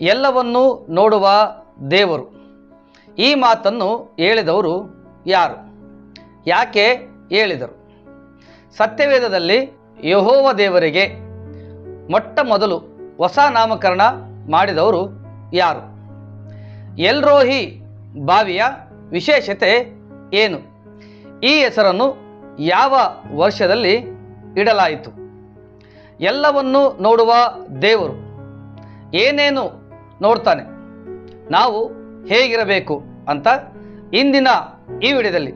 ಎಲ್ಲವನ್ನೂ ನೋಡುವ ದೇವರು. ಈ ಮಾತನ್ನು ಹೇಳಿದವರು ಯಾರು? ಯಾಕೆ ಹೇಳಿದರು? ಸತ್ಯವೇದದಲ್ಲಿ ಯಹೋವ ದೇವರಿಗೆ ಮೊಟ್ಟ ಮೊದಲು ಹೊಸ ನಾಮಕರಣ ಮಾಡಿದವರು ಯಾರು? ಎಲ್ರೋಹಿ ಬಾವಿಯ ವಿಶೇಷತೆ ಏನು? ಈ ಹೆಸರನ್ನು ಯಾವ ವರ್ಷದಲ್ಲಿ ಇಡಲಾಯಿತು? ಎಲ್ಲವನ್ನು ನೋಡುವ ದೇವರು ಏನೇನು ನೋಡ್ತಾನೆ. ನಾವು ಹೇಗಿರಬೇಕು ಅಂತ ಇಂದಿನ ಈ ವಿಡಿಯೋದಲ್ಲಿ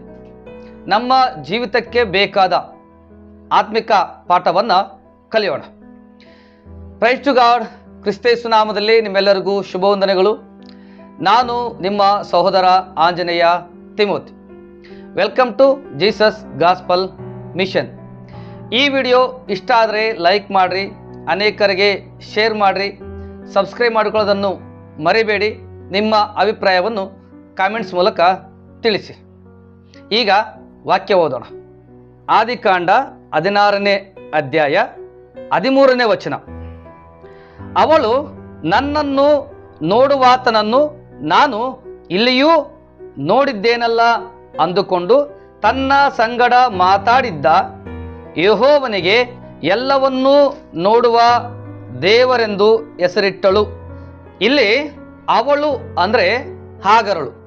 ನಮ್ಮ ಜೀವಿತಕ್ಕೆ ಬೇಕಾದ ಆತ್ಮಿಕ ಪಾಠವನ್ನು ಕಲಿಯೋಣ. ಪ್ರೈಸ್ ಟು ಗಾಡ್ ಕ್ರಿಸ್ತೇಸು ನಾಮದಲ್ಲಿ ನಿಮ್ಮೆಲ್ಲರಿಗೂ ಶುಭವಂದನೆಗಳು. ನಾನು ನಿಮ್ಮ ಸಹೋದರ Anjaneya Timothy. Welcome to Jesus gospel mission ಈ ವಿಡಿಯೋ ಇಷ್ಟ ಆದರೆ ಲೈಕ್ ಮಾಡಿರಿ, ಅನೇಕರಿಗೆ ಶೇರ್ ಮಾಡಿರಿ ಸಬ್ಸ್ಕ್ರೈಬ್ ಮಾಡಿಕೊಳ್ಳೋದನ್ನು ಮರಿಬೇಡಿ. ನಿಮ್ಮ ಅಭಿಪ್ರಾಯವನ್ನು ಕಾಮೆಂಟ್ಸ್ ಮೂಲಕ ತಿಳಿಸಿ. ಈಗ ವಾಕ್ಯ ಓದೋಣ. ಆದಿಕಾಂಡ ಹದಿನಾರನೇ ಅಧ್ಯಾಯ ಹದಿಮೂರನೇ ವಚನ. ಅವಳು ನನ್ನನ್ನು ನೋಡುವಾತನನ್ನು ನಾನು ಇಲ್ಲಿಯೂ ನೋಡಿದ್ದೇನಲ್ಲ ಅಂದುಕೊಂಡು ತನ್ನ ಸಂಗಡ ಮಾತಾಡಿದ್ದ. ಯಹೋವನಿಗೆ ಎಲ್ಲವನ್ನೂ ನೋಡುವ ದೇವರೆಂದು ಹೆಸರಿಟ್ಟಳು. ಇಲ್ಲಿ ಅವಳು ಅಂದರೆ ಹಾಗರಳು.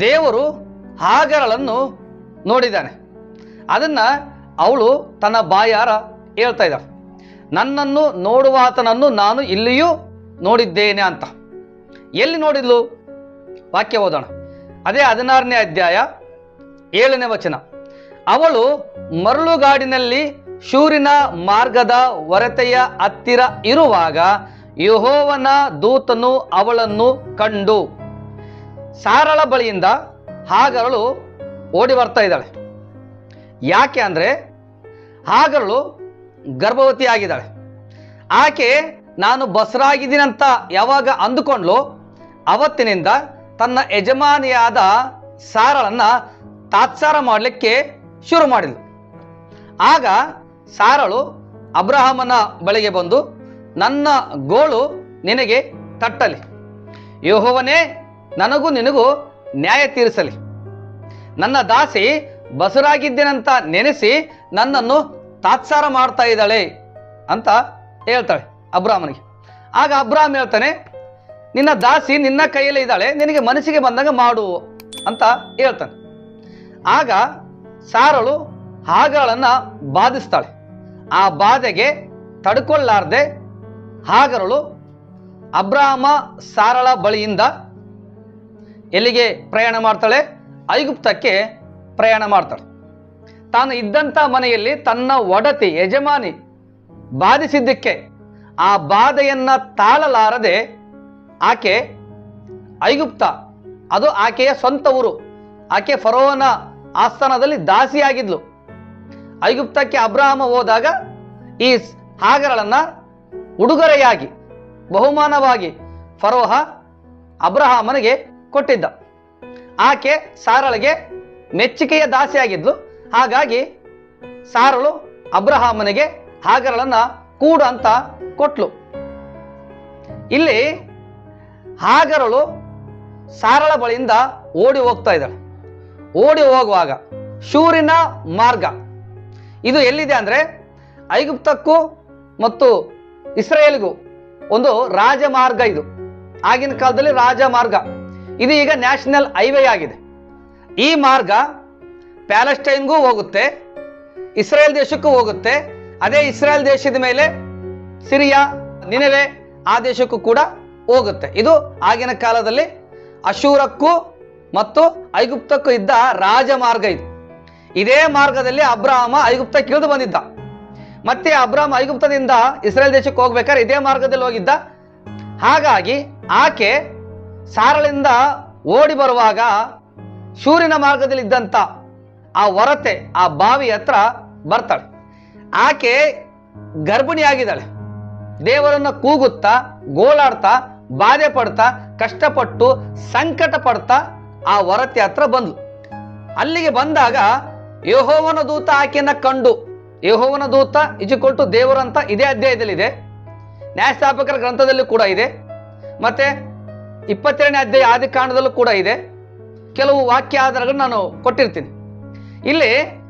ದೇವರು ಹಾಗರಳನ್ನು ನೋಡಿದ್ದಾನೆ. ಅದನ್ನ ಅವಳು ತನ್ನ ಬಾಯಾರ ಹೇಳ್ತಾ ಇದ್ದಾಳೆ. ನನ್ನನ್ನು ನೋಡುವಾತನನ್ನು ನಾನು ಇಲ್ಲಿಯೂ ನೋಡಿದ್ದೇನೆ ಅಂತ. ಎಲ್ಲಿ ನೋಡಿದ್ಲು? ವಾಕ್ಯ ಓದೋಣ. ಅದೇ ಹದಿನಾರನೇ ಅಧ್ಯಾಯ ಏಳನೇ ವಚನ. ಅವಳು ಮರಳುಗಾಡಿನಲ್ಲಿ ಶೂರಿನ ಮಾರ್ಗದ ಹೊರತೆಯ ಹತ್ತಿರ ಇರುವಾಗ ಯಹೋವನ ದೂತನು ಅವಳನ್ನು ಕಂಡು ಸಾರಳ ಬಳಿಯಿಂದ ಹಾಗರಳು ಓಡಿ ಬರ್ತಾ ಇದ್ದಾಳೆ. ಯಾಕೆ ಅಂದರೆ ಹಾಗರಳು ಗರ್ಭವತಿ ಆಗಿದ್ದಾಳೆ ಆಕೆ, ನಾನು ಬಸರಾಗಿದ್ದೀನಂತ ಯಾವಾಗ ಅಂದುಕೊಂಡ್ಲು ಅವತ್ತಿನಿಂದ ತನ್ನ ಯಜಮಾನಿಯಾದ ಸಾರಳನ್ನು ತಾತ್ಸಾರ ಮಾಡಲಿಕ್ಕೆ ಶುರು ಮಾಡಿದ್ಲು. ಆಗ ಸಾರಳು ಅಬ್ರಹಾಮನ ಬಳಿಗೆ ಬಂದು, ನನ್ನ ಗೋಳು ನಿನಗೆ ತಟ್ಟಲಿ. ಯೆಹೋವನೇ, ನನಗೂ ನಿನಗೂ ನ್ಯಾಯ ತೀರಿಸಲಿ. ನನ್ನ ದಾಸಿ ಬಸರಾಗಿದ್ದೇನಂತ ನೆನೆಸಿ ನನ್ನನ್ನು ತಾತ್ಸಾರ ಮಾಡ್ತಾ ಇದ್ದಾಳೆ ಅಂತ ಹೇಳ್ತಾಳೆ ಅಬ್ರಾಹ್ಮನಿಗೆ. ಆಗ ಅಬ್ರಾಹ್ಮ್ ಹೇಳ್ತಾನೆ, ನಿನ್ನ ದಾಸಿ ನಿನ್ನ ಕೈಯಲ್ಲಿ ಇದ್ದಾಳೆ, ನಿನಗೆ ಮನಸ್ಸಿಗೆ ಬಂದಾಗ ಮಾಡು ಅಂತ ಹೇಳ್ತಾನೆ. ಆಗ ಸಾರಳು ಹಾಗಳನ್ನು ಬಾಧಿಸ್ತಾಳೆ. ಆ ಬಾಧೆಗೆ ತಡ್ಕೊಳ್ಳಾರ್ದೆ ಹಾಗರಳು ಅಬ್ರಾಹ್ಮ ಸಾರಳ ಬಳಿಯಿಂದ ಎಲ್ಲಿಗೆ ಪ್ರಯಾಣ ಮಾಡ್ತಾಳೆ? ಐಗುಪ್ತಕ್ಕೆ ಪ್ರಯಾಣ ಮಾಡ್ತಾಳೆ. ತಾನು ಇದ್ದಂಥ ಮನೆಯಲ್ಲಿ ತನ್ನ ಒಡತಿ, ಯಜಮಾನಿ ಬಾಧಿಸಿದ್ದಕ್ಕೆ ಆ ಬಾಧೆಯನ್ನು ತಾಳಲಾರದೆ ಆಕೆ ಐಗುಪ್ತ, ಅದು ಆಕೆಯ ಸ್ವಂತ ಊರು. ಆಕೆ ಫರೋನ ಆಸ್ಥಾನದಲ್ಲಿ ದಾಸಿಯಾಗಿದ್ಲು. ಐಗುಪ್ತಕ್ಕೆ ಅಬ್ರಾಹಮ ಹೋದಾಗ ಈ ಹಾಗರಳನ್ನ ಉಡುಗೊರೆಯಾಗಿ, ಬಹುಮಾನವಾಗಿ ಫರೋಹ ಅಬ್ರಹಾಮನಿಗೆ ಕೊಟ್ಟಿದ್ದ. ಆಕೆ ಸಾರಳಿಗೆ ಮೆಚ್ಚುಗೆಯ ದಾಸಿಯಾಗಿದ್ಲು. ಹಾಗಾಗಿ ಸಾರಳು ಅಬ್ರಹಾಮನಿಗೆ ಹಾಗರಳನ್ನ ಕೂಡು ಅಂತ ಕೊಟ್ಲು. ಇಲ್ಲಿ ಹಾಗರಳು ಸಾರಳ ಬಳಿಯಿಂದ ಓಡಿ ಹೋಗ್ತಾ ಇದ್ದಾಳೆ. ಓಡಿ ಹೋಗುವಾಗ ಶೂರಿನ ಮಾರ್ಗ ಇದು ಎಲ್ಲಿದೆ ಅಂದ್ರೆ ಐಗುಪ್ತಕ್ಕೂ ಮತ್ತು ಇಸ್ರೇಲ್ಗೂ ಒಂದು ರಾಜಮಾರ್ಗ ಇದು. ಆಗಿನ ಕಾಲದಲ್ಲಿ ರಾಜಮಾರ್ಗ. ಇದು ಈಗ ನ್ಯಾಷನಲ್ ಹೈವೇ ಆಗಿದೆ. ಈ ಮಾರ್ಗ ಪ್ಯಾಲೆಸ್ಟೈನ್ಗೂ ಹೋಗುತ್ತೆ, ಇಸ್ರೇಲ್ ದೇಶಕ್ಕೂ ಹೋಗುತ್ತೆ. ಅದೇ ಇಸ್ರೇಲ್ ದೇಶದ ಮೇಲೆ ಸಿರಿಯಾ, ನಿನವೆ ಆ ದೇಶಕ್ಕೂ ಕೂಡ ಹೋಗುತ್ತೆ. ಇದು ಆಗಿನ ಕಾಲದಲ್ಲಿ ಅಶೂರಕ್ಕೂ ಮತ್ತು ಐಗುಪ್ತಕ್ಕೂ ಇದ್ದ ರಾಜಮಾರ್ಗ ಇದು. ಇದೇ ಮಾರ್ಗದಲ್ಲಿ ಅಬ್ರಾಹಮ ಐಗುಪ್ತ ಕಿಳಿದು ಬಂದಿದ್ದ. ಮತ್ತೆ ಅಬ್ರಾಹಂ ಐಗುಪ್ತದಿಂದ ಇಸ್ರೇಲ್ ದೇಶಕ್ಕೆ ಹೋಗ್ಬೇಕಾದ್ರೆ ಇದೇ ಮಾರ್ಗದಲ್ಲಿ ಹೋಗಿದ್ದ. ಹಾಗಾಗಿ ಆಕೆ ಸಾರಳಿಂದ ಓಡಿ ಬರುವಾಗ ಸೂರ್ಯನ ಮಾರ್ಗದಲ್ಲಿ ಇದ್ದಂತ ಆ ಹೊರತೆ ಆ ಬಾವಿ ಹತ್ರ ಬರ್ತಾಳೆ. ಆಕೆ ಗರ್ಭಿಣಿಯಾಗಿದ್ದಾಳೆ. ದೇವರನ್ನ ಕೂಗುತ್ತಾ, ಗೋಳಾಡ್ತಾ, ಬಾಧೆ ಪಡ್ತಾ, ಕಷ್ಟಪಟ್ಟು ಸಂಕಟ ಪಡ್ತಾ ಆ ಹೊರತೆ ಹತ್ರ ಬಂದ್ಲು. ಅಲ್ಲಿಗೆ ಬಂದಾಗ ಯಹೋವನ ದೂತ ಆಕೆಯನ್ನ ಕಂಡು, ಯಹೋವನ ದೂತ ಇಜಿಕೊಟ್ಟು ದೇವರಂತ ಇದೇ ಅಧ್ಯಾಯದಲ್ಲಿದೆ. ನ್ಯಾಯಸ್ಥಾಪಕರ ಗ್ರಂಥದಲ್ಲಿ ಕೂಡ ಇದೆ. ಮತ್ತೆ ಇಪ್ಪತ್ತೆರಡನೇ ಅಧ್ಯಾಯ ಆದಿ ಕಾಂಡದಲ್ಲೂ ಕೂಡ ಇದೆ. ಕೆಲವು ವಾಕ್ಯ ಆಧಾರಗಳನ್ನು ನಾನು ಕೊಟ್ಟಿರ್ತೀನಿ. ಇಲ್ಲಿ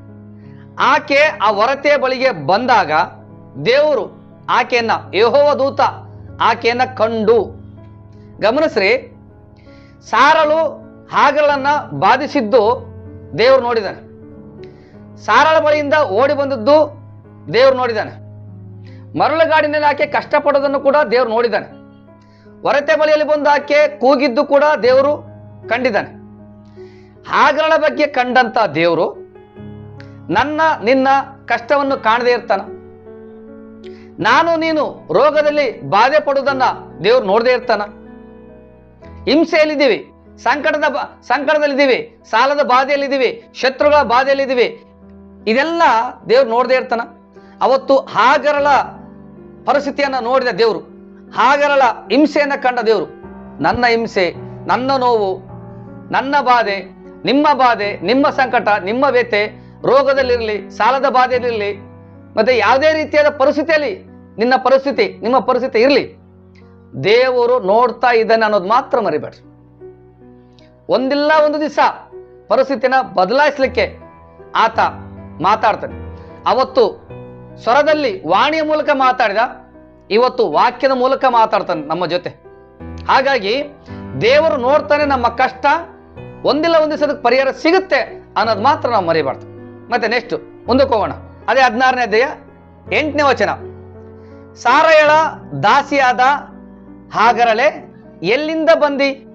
ಆಕೆ ಆ ಹೊರತೆಯ ಬಳಿಗೆ ಬಂದಾಗ ದೇವರು ಆಕೆಯನ್ನ, ಯಹೋವ ದೂತ ಆಕೆಯನ್ನ ಕಂಡು, ಗಮನಿಸ್ರಿ ಸಾರಳು ಹಾಗಲನ್ನ ಬಾಧಿಸಿದ್ದು ದೇವರು ನೋಡಿದ್ದಾನೆ ಸಾರಳ ಬಳಿಯಿಂದ ಓಡಿ ಬಂದದ್ದು ದೇವರು ನೋಡಿದ್ದಾನೆ. ಮರಳುಗಾಡಿನಲ್ಲಿ ಆಕೆ ಕಷ್ಟಪಡೋದನ್ನು ಕೂಡ ದೇವರು ನೋಡಿದ್ದಾನೆ. ಹೊರತೆ ಬಳಿಯಲ್ಲಿ ಬಂದು ಆಕೆ ಕೂಗಿದ್ದು ಕೂಡ ದೇವರು ಕಂಡಿದ್ದಾನೆ. ಹಾಗರಳ ಬಗ್ಗೆ ಕಂಡಂತ ದೇವರು ನನ್ನ, ನಿನ್ನ ಕಷ್ಟವನ್ನು ಕಾಣದೇ ಇರ್ತಾನ. ನಾನು, ನೀನು ರೋಗದಲ್ಲಿ ಬಾಧೆ ಪಡುವುದನ್ನ ದೇವ್ರು ನೋಡದೇ ಇರ್ತಾನ. ಹಿಂಸೆಯಲ್ಲಿದ್ದೀವಿ, ಸಂಕಟದ ಸಂಕಟದಲ್ಲಿದ್ದೀವಿ, ಸಾಲದ ಬಾಧೆಯಲ್ಲಿದ್ದೀವಿ, ಶತ್ರುಗಳ ಬಾಧೆಯಲ್ಲಿದ್ದೀವಿ ಇದೆಲ್ಲ ದೇವ್ರು ನೋಡದೇ ಇರ್ತಾನ. ಅವತ್ತು ಹಾಗರಳ ಪರಿಸ್ಥಿತಿಯನ್ನ ನೋಡಿದ ದೇವರು, ಹಾಗರಳ ಹಿಂಸೆಯನ್ನ ಕಂಡ ದೇವರು, ನನ್ನ ಹಿಂಸೆ, ನನ್ನ ನೋವು, ನನ್ನ ಬಾಧೆ, ನಿಮ್ಮ ಬಾಧೆ, ನಿಮ್ಮ ಸಂಕಟ, ನಿಮ್ಮ ವ್ಯತೆ ರೋಗದಲ್ಲಿರಲಿ, ಸಾಲದ ಬಾಧೆಯಲ್ಲಿರಲಿ, ಮತ್ತೆ ಯಾವುದೇ ರೀತಿಯಾದ ಪರಿಸ್ಥಿತಿಯಲ್ಲಿ ನಿನ್ನ ಪರಿಸ್ಥಿತಿ, ನಿಮ್ಮ ಪರಿಸ್ಥಿತಿ ಇರಲಿ. ದೇವರು ನೋಡ್ತಾ ಇದ್ದಾನೆ ಅನ್ನೋದು ಮಾತ್ರ ಮರಿಬೇಡ ಒಂದಿಲ್ಲ ಒಂದು ದಿವಸ ಪರಿಸ್ಥಿತಿನ ಬದಲಾಯಿಸಲಿಕ್ಕೆ ಆತ ಮಾತಾಡ್ತಾನೆ. ಅವತ್ತು ಸ್ವರದಲ್ಲಿ ವಾಣಿಯ ಮೂಲಕ ಮಾತಾಡಿದ, ಇವತ್ತು ವಾಕ್ಯದ ಮೂಲಕ ಮಾತಾಡ್ತಾನೆ ನಮ್ಮ ಜೊತೆ. ಹಾಗಾಗಿ ದೇವರು ನೋಡ್ತಾನೆ ನಮ್ಮ ಕಷ್ಟ, ಒಂದಿಲ್ಲ ಒಂದು ದಿವಸದಕ್ಕೆ ಪರಿಹಾರ ಸಿಗುತ್ತೆ ಅನ್ನೋದು ಮಾತ್ರ ನಾವು ಮರಿಬಾರ್ದು. ಮತ್ತೆ ನೆಕ್ಸ್ಟ್ ಮುಂದಕ್ಕೆ ಹೋಗೋಣ. ಅದೇ ಹದಿನಾರನೇ ಅಧ್ಯಾಯ ಎಂಟನೇ ವಚನ. ಸಾರಯಳ ದಾಸಿಯಾದ ಹಾಗರಳೆ ಎಲ್ಲಿಂದ ಬಂದಿ?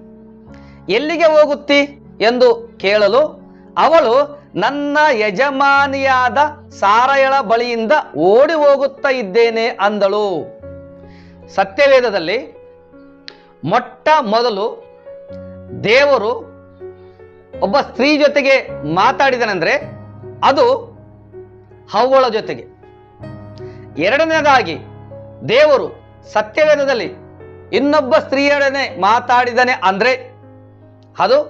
ಎಲ್ಲಿಗೆ ಹೋಗುತ್ತಿ ಎಂದು ಕೇಳಲು ಅವಳು ನನ್ನ ಯಜಮಾನಿಯಾದ ಸಾರಯಳ ಬಳಿಯಿಂದ ಓಡಿ ಹೋಗುತ್ತಾ ಇದ್ದೇನೆ ಅಂದಳು. ಸತ್ಯವೇದದಲ್ಲಿ ಮೊಟ್ಟ ಮೊದಲು ದೇವರು ಒಬ್ಬ ಸ್ತ್ರೀ ಜೊತೆಗೆ ಮಾತಾಡಿದನೆಂದ್ರೆ ಅದು ಹವ್ವಳ ಜೊತೆಗೆ. ಎರಡನೇದಾಗಿ ದೇವರು ಸತ್ಯವೇದದಲ್ಲಿ ಇನ್ನೊಬ್ಬ ಸ್ತ್ರೀಯೊಡನೆ ಮಾತಾಡಿದನೆ ಅಂದ್ರೆ ಅದು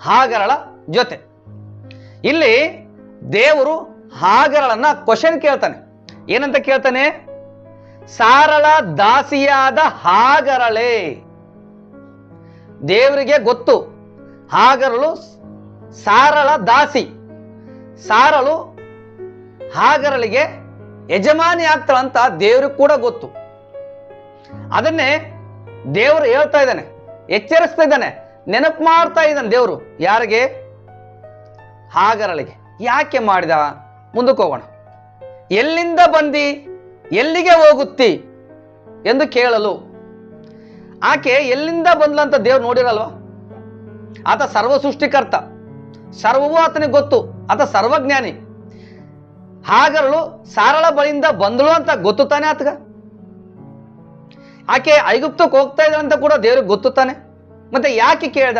ಹಾಗರಳ ಜೊತೆ. ಇಲ್ಲಿ ದೇವರು ಹಾಗರಳನ್ನ ಕ್ವಶನ್ ಕೇಳ್ತಾನೆ. ಏನಂತ ಕೇಳ್ತಾನೆ? ಸಾರಳ ದಾಸಿಯಾದ ಹಾಗರಳೆ. ದೇವರಿಗೆ ಗೊತ್ತು. ಹಾಗರಳು ಸಾರಳ ದಾಸಿ. ಸಾರಳು ಹಾಗರಳಿಗೆ ಯಜಮಾನಿ ಆಗ್ತಾಳಂತ ದೇವ್ರಿಗೆ ಕೂಡ ಗೊತ್ತು. ಅದನ್ನೇ ದೇವರು ಹೇಳ್ತಾ ಇದ್ದಾನೆ, ಎಚ್ಚರಿಸ್ತಾ ಇದ್ದಾನೆ, ನೆನಪು ಮಾಡ್ತಾ ಇದ್ದಾನೆ ದೇವರು. ಯಾರಿಗೆ? ಹಾಗರಳಿಗೆ. ಯಾಕೆ ಮಾಡಿದ? ಮುಂದಕ್ಕೆ ಹೋಗೋಣ. ಎಲ್ಲಿಂದ ಬಂದಿ? ಎಲ್ಲಿಗೆ ಹೋಗುತ್ತಿ? ಎಂದು ಕೇಳಲು. ಆಕೆ ಎಲ್ಲಿಂದ ಬಂದ್ಲಂತ ದೇವ್ರು ನೋಡಿರಲ್ವ? ಆತ ಸರ್ವ ಸೃಷ್ಟಿಕರ್ತ ಸರ್ವವೂ ಆತನಿಗೆ ಗೊತ್ತು. ಆತ ಸರ್ವಜ್ಞಾನಿ. ಹಾಗರಳು ಸಾರಳ ಬಳಿಯಿಂದ ಬಂದಳು ಅಂತ ಗೊತ್ತು ತಾನೆ ಆತಗ? ಆಕೆ ಐಗುಪ್ತಕ್ಕೆ ಹೋಗ್ತಾ ಇದ್ದಾಳೆ ಅಂತ ಕೂಡ ದೇವ್ರಿಗೆ ಗೊತ್ತು ತಾನೆ? ಮತ್ತೆ ಯಾಕೆ ಕೇಳ್ದ?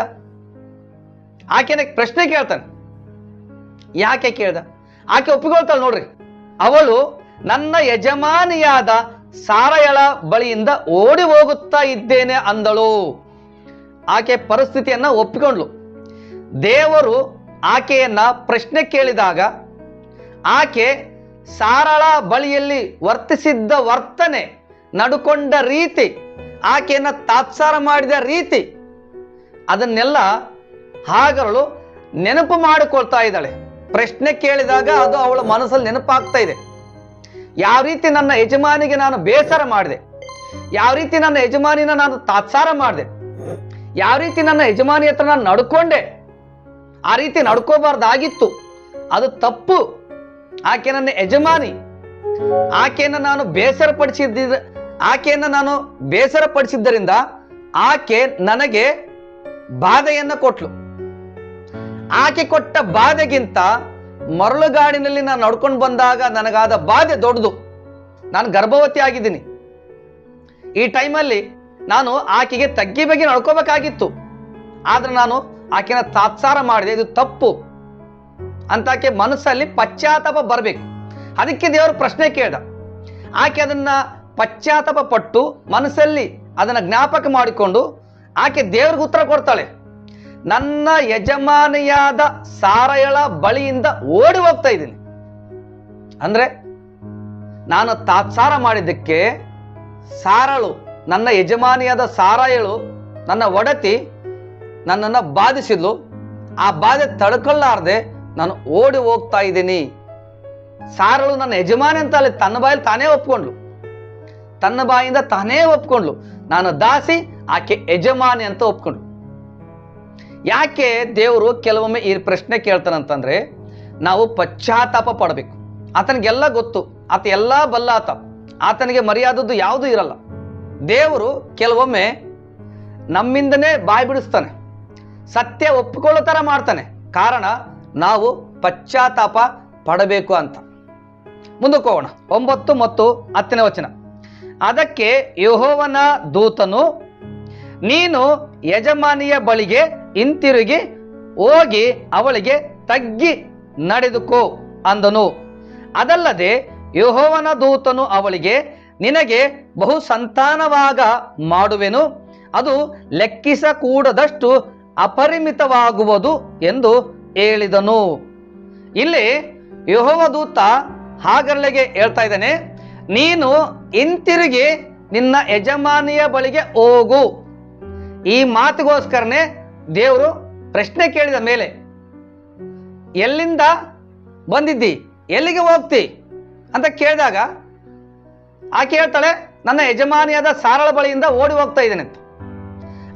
ಆಕೆನ ಪ್ರಶ್ನೆ ಕೇಳ್ತಾನೆ. ಯಾಕೆ ಕೇಳ್ದ? ಆಕೆ ಒಪ್ಪಿಕೊಳ್ತಾಳೆ ನೋಡ್ರಿ. ಅವಳು ನನ್ನ ಯಜಮಾನಿಯಾದ ಸಾರಯಳ ಬಳಿಯಿಂದ ಓಡಿ ಹೋಗುತ್ತಾ ಇದ್ದೇನೆ ಅಂದಳು. ಆಕೆ ಪರಿಸ್ಥಿತಿಯನ್ನು ಒಪ್ಪಿಕೊಂಡ್ಲು. ದೇವರು ಆಕೆಯನ್ನ ಪ್ರಶ್ನೆ ಕೇಳಿದಾಗ ಆಕೆ ಸಾರಳ ಬಳಿಯಲ್ಲಿ ವರ್ತಿಸಿದ್ದ ವರ್ತನೆ ನಡುಕೊಂಡ ರೀತಿ, ಆಕೆಯನ್ನ ತಾತ್ಸಾರ ಮಾಡಿದ ರೀತಿ, ಅದನ್ನೆಲ್ಲ ಹಾಗರಳು ನೆನಪು ಮಾಡಿಕೊಳ್ತಾ ಇದ್ದಾಳೆ. ಪ್ರಶ್ನೆ ಕೇಳಿದಾಗ ಅದು ಅವಳ ಮನಸ್ಸಲ್ಲಿ ನೆನಪಾಗ್ತಾ ಇದೆ. ಯಾವ ರೀತಿ ನನ್ನ ಯಜಮಾನಿಗೆ ನಾನು ಬೇಸರ ಮಾಡಿದೆ. ಯಾವ ರೀತಿ ನನ್ನ ಯಜಮಾನಿನ ನಾನು ತಾತ್ಸಾರ ಮಾಡಿದೆ. ಯಾವ ರೀತಿ ನನ್ನ ಯಜಮಾನಿ ಹತ್ರ ನಾನು ನಡ್ಕೊಂಡೆ. ಆ ರೀತಿ ನಡ್ಕೋಬಾರ್ದಾಗಿತ್ತು. ಅದು ತಪ್ಪು. ಆಕೆ ನನ್ನ ಯಜಮಾನಿ. ಆಕೆಯನ್ನು ನಾನು ಬೇಸರ ಪಡಿಸಿದ್ದ ಆಕೆಯನ್ನು ನಾನು ಬೇಸರ ಪಡಿಸಿದ್ದರಿಂದ ಆಕೆ ನನಗೆ ಬಾಧೆಯನ್ನು ಕೊಟ್ಲು. ಆಕೆ ಕೊಟ್ಟ ಬಾಧೆಗಿಂತ ಮರಳುಗಾಡಿನಲ್ಲಿ ನಾನು ನಡ್ಕೊಂಡು ಬಂದಾಗ ನನಗಾದ ಬಾಧೆ ದೊಡ್ಡದು. ನಾನು ಗರ್ಭವತಿ ಆಗಿದ್ದೀನಿ. ಈ ಟೈಮಲ್ಲಿ ನಾನು ಆಕೆಗೆ ತಗ್ಗಿ ಬಗ್ಗೆ ನಡ್ಕೋಬೇಕಾಗಿತ್ತು. ಆದ್ರೆ ನಾನು ಆಕೆನ ತಾತ್ಸಾರ ಮಾಡಿದೆ, ಇದು ತಪ್ಪು ಅಂತ ಆಕೆ ಮನಸ್ಸಲ್ಲಿ ಪಶ್ಚಾತ್ತಾಪ ಬರಬೇಕು. ಅದಕ್ಕೆ ದೇವರು ಪ್ರಶ್ನೆ ಕೇಳ್ದ. ಆಕೆ ಅದನ್ನ ಪಶ್ಚಾತ್ತಾಪ ಪಟ್ಟು ಮನಸ್ಸಲ್ಲಿ ಅದನ್ನ ಜ್ಞಾಪಕ ಮಾಡಿಕೊಂಡು ಆಕೆ ದೇವ್ರಿಗೆ ಉತ್ತರ ಕೊಡ್ತಾಳೆ. ನನ್ನ ಯಜಮಾನಿಯಾದ ಸಾರಯಳ ಬಳಿಯಿಂದ ಓಡಿ ಹೋಗ್ತಾ ಇದ್ದೀನಿ. ಅಂದ್ರೆ ನಾನು ತಾತ್ಸಾರ ಮಾಡಿದ್ದಕ್ಕೆ ಸಾರಳು, ನನ್ನ ಯಜಮಾನಿಯಾದ ಸಾರಾಯಳು, ನನ್ನ ಒಡತಿ ನನ್ನನ್ನು ಬಾಧಿಸಿದ್ಲು. ಆ ಬಾಧೆ ತಡ್ಕೊಳ್ಳಾರ್ದೆ ನಾನು ಓಡಿ ಹೋಗ್ತಾ ಇದ್ದೀನಿ. ಸಾರಳು ನನ್ನ ಯಜಮಾನಿ ಅಂತ ಅಲ್ಲಿ ತನ್ನ ಬಾಯಲ್ಲಿ ತಾನೇ ಒಪ್ಕೊಂಡ್ಲು. ತನ್ನ ಬಾಯಿಂದ ತಾನೇ ಒಪ್ಕೊಂಡ್ಲು. ನಾನು ದಾಸಿ, ಆಕೆ ಯಜಮಾನಿ ಅಂತ ಒಪ್ಕೊಂಡ್ಲು ಯಾಕೆ ದೇವರು ಕೆಲವೊಮ್ಮೆ ಈ ಪ್ರಶ್ನೆ ಕೇಳ್ತಾನಂತಂದ್ರೆ ನಾವು ಪಶ್ಚಾತ್ತಾಪ ಪಡಬೇಕು. ಆತನಿಗೆಲ್ಲ ಗೊತ್ತು, ಆತ ಎಲ್ಲ ಬಲ್ಲ ಆತ ಆತನಿಗೆ ಮರ್ಯಾದದ್ದು ಯಾವುದೂ ಇರಲ್ಲ. ದೇವರು ಕೆಲವೊಮ್ಮೆ ನಮ್ಮಿಂದನೇ ಬಾಯಿ ಬಿಡಿಸ್ತಾನೆ. ಸತ್ಯ ಒಪ್ಪಿಕೊಳ್ಳೋ ಥರ ಮಾಡ್ತಾನೆ. ಕಾರಣ, ನಾವು ಪಶ್ಚಾತ್ತಾಪ ಪಡಬೇಕು ಅಂತ. ಮುಂದಕ್ಕೆ ಹೋಗೋಣ. ಒಂಬತ್ತು ಮತ್ತು ಹತ್ತನೇ ವಚನ. ಅದಕ್ಕೆ ಯಹೋವನ ದೂತನು ನೀನು ಯಜಮಾನಿಯ ಬಳಿಗೆ ಹಿಂತಿರುಗಿ, ಹೋಗಿ ಅವಳಿಗೆ ತಗ್ಗಿ ನಡೆದುಕೋ ಅಂದನು. ಅದಲ್ಲದೆ ಯಹೋವನ ದೂತನು ಅವಳಿಗೆ, ನಿನಗೆ ಬಹು ಸಂತಾನವಾಗ ಮಾಡುವೆನು. ಅದು ಲೆಕ್ಕಿಸಕೂಡದಷ್ಟು ಅಪರಿಮಿತವಾಗುವುದು ಎಂದು ಹೇಳಿದನು. ಇಲ್ಲಿ ಯೆಹೋವ ದೂತ ಹಾಗರ್ಲೆಗೆ ಹೇಳ್ತಾ ಇದ್ದಾನೆ, ನೀನು ಹಿಂತಿರುಗಿ ನಿನ್ನ ಯಜಮಾನಿಯ ಬಳಿಗೆ ಹೋಗು. ಈ ಮಾತುಗೋಸ್ಕರನೇ ದೇವರು ಪ್ರಶ್ನೆ ಕೇಳಿದ ಮೇಲೆ, ಎಲ್ಲಿಂದ ಬಂದಿದ್ದಿ? ಎಲ್ಲಿಗೆ ಹೋಗ್ತಿ? ಅಂತ ಕೇಳಿದಾಗ, ಆಕೆ ಹೇಳ್ತಾಳೆ, ನನ್ನ ಯಜಮಾನಿಯಾದ ಸಾರಳ ಬಳಿಯಿಂದ ಓಡಿ ಹೋಗ್ತಾ ಇದ್ದೇನೆ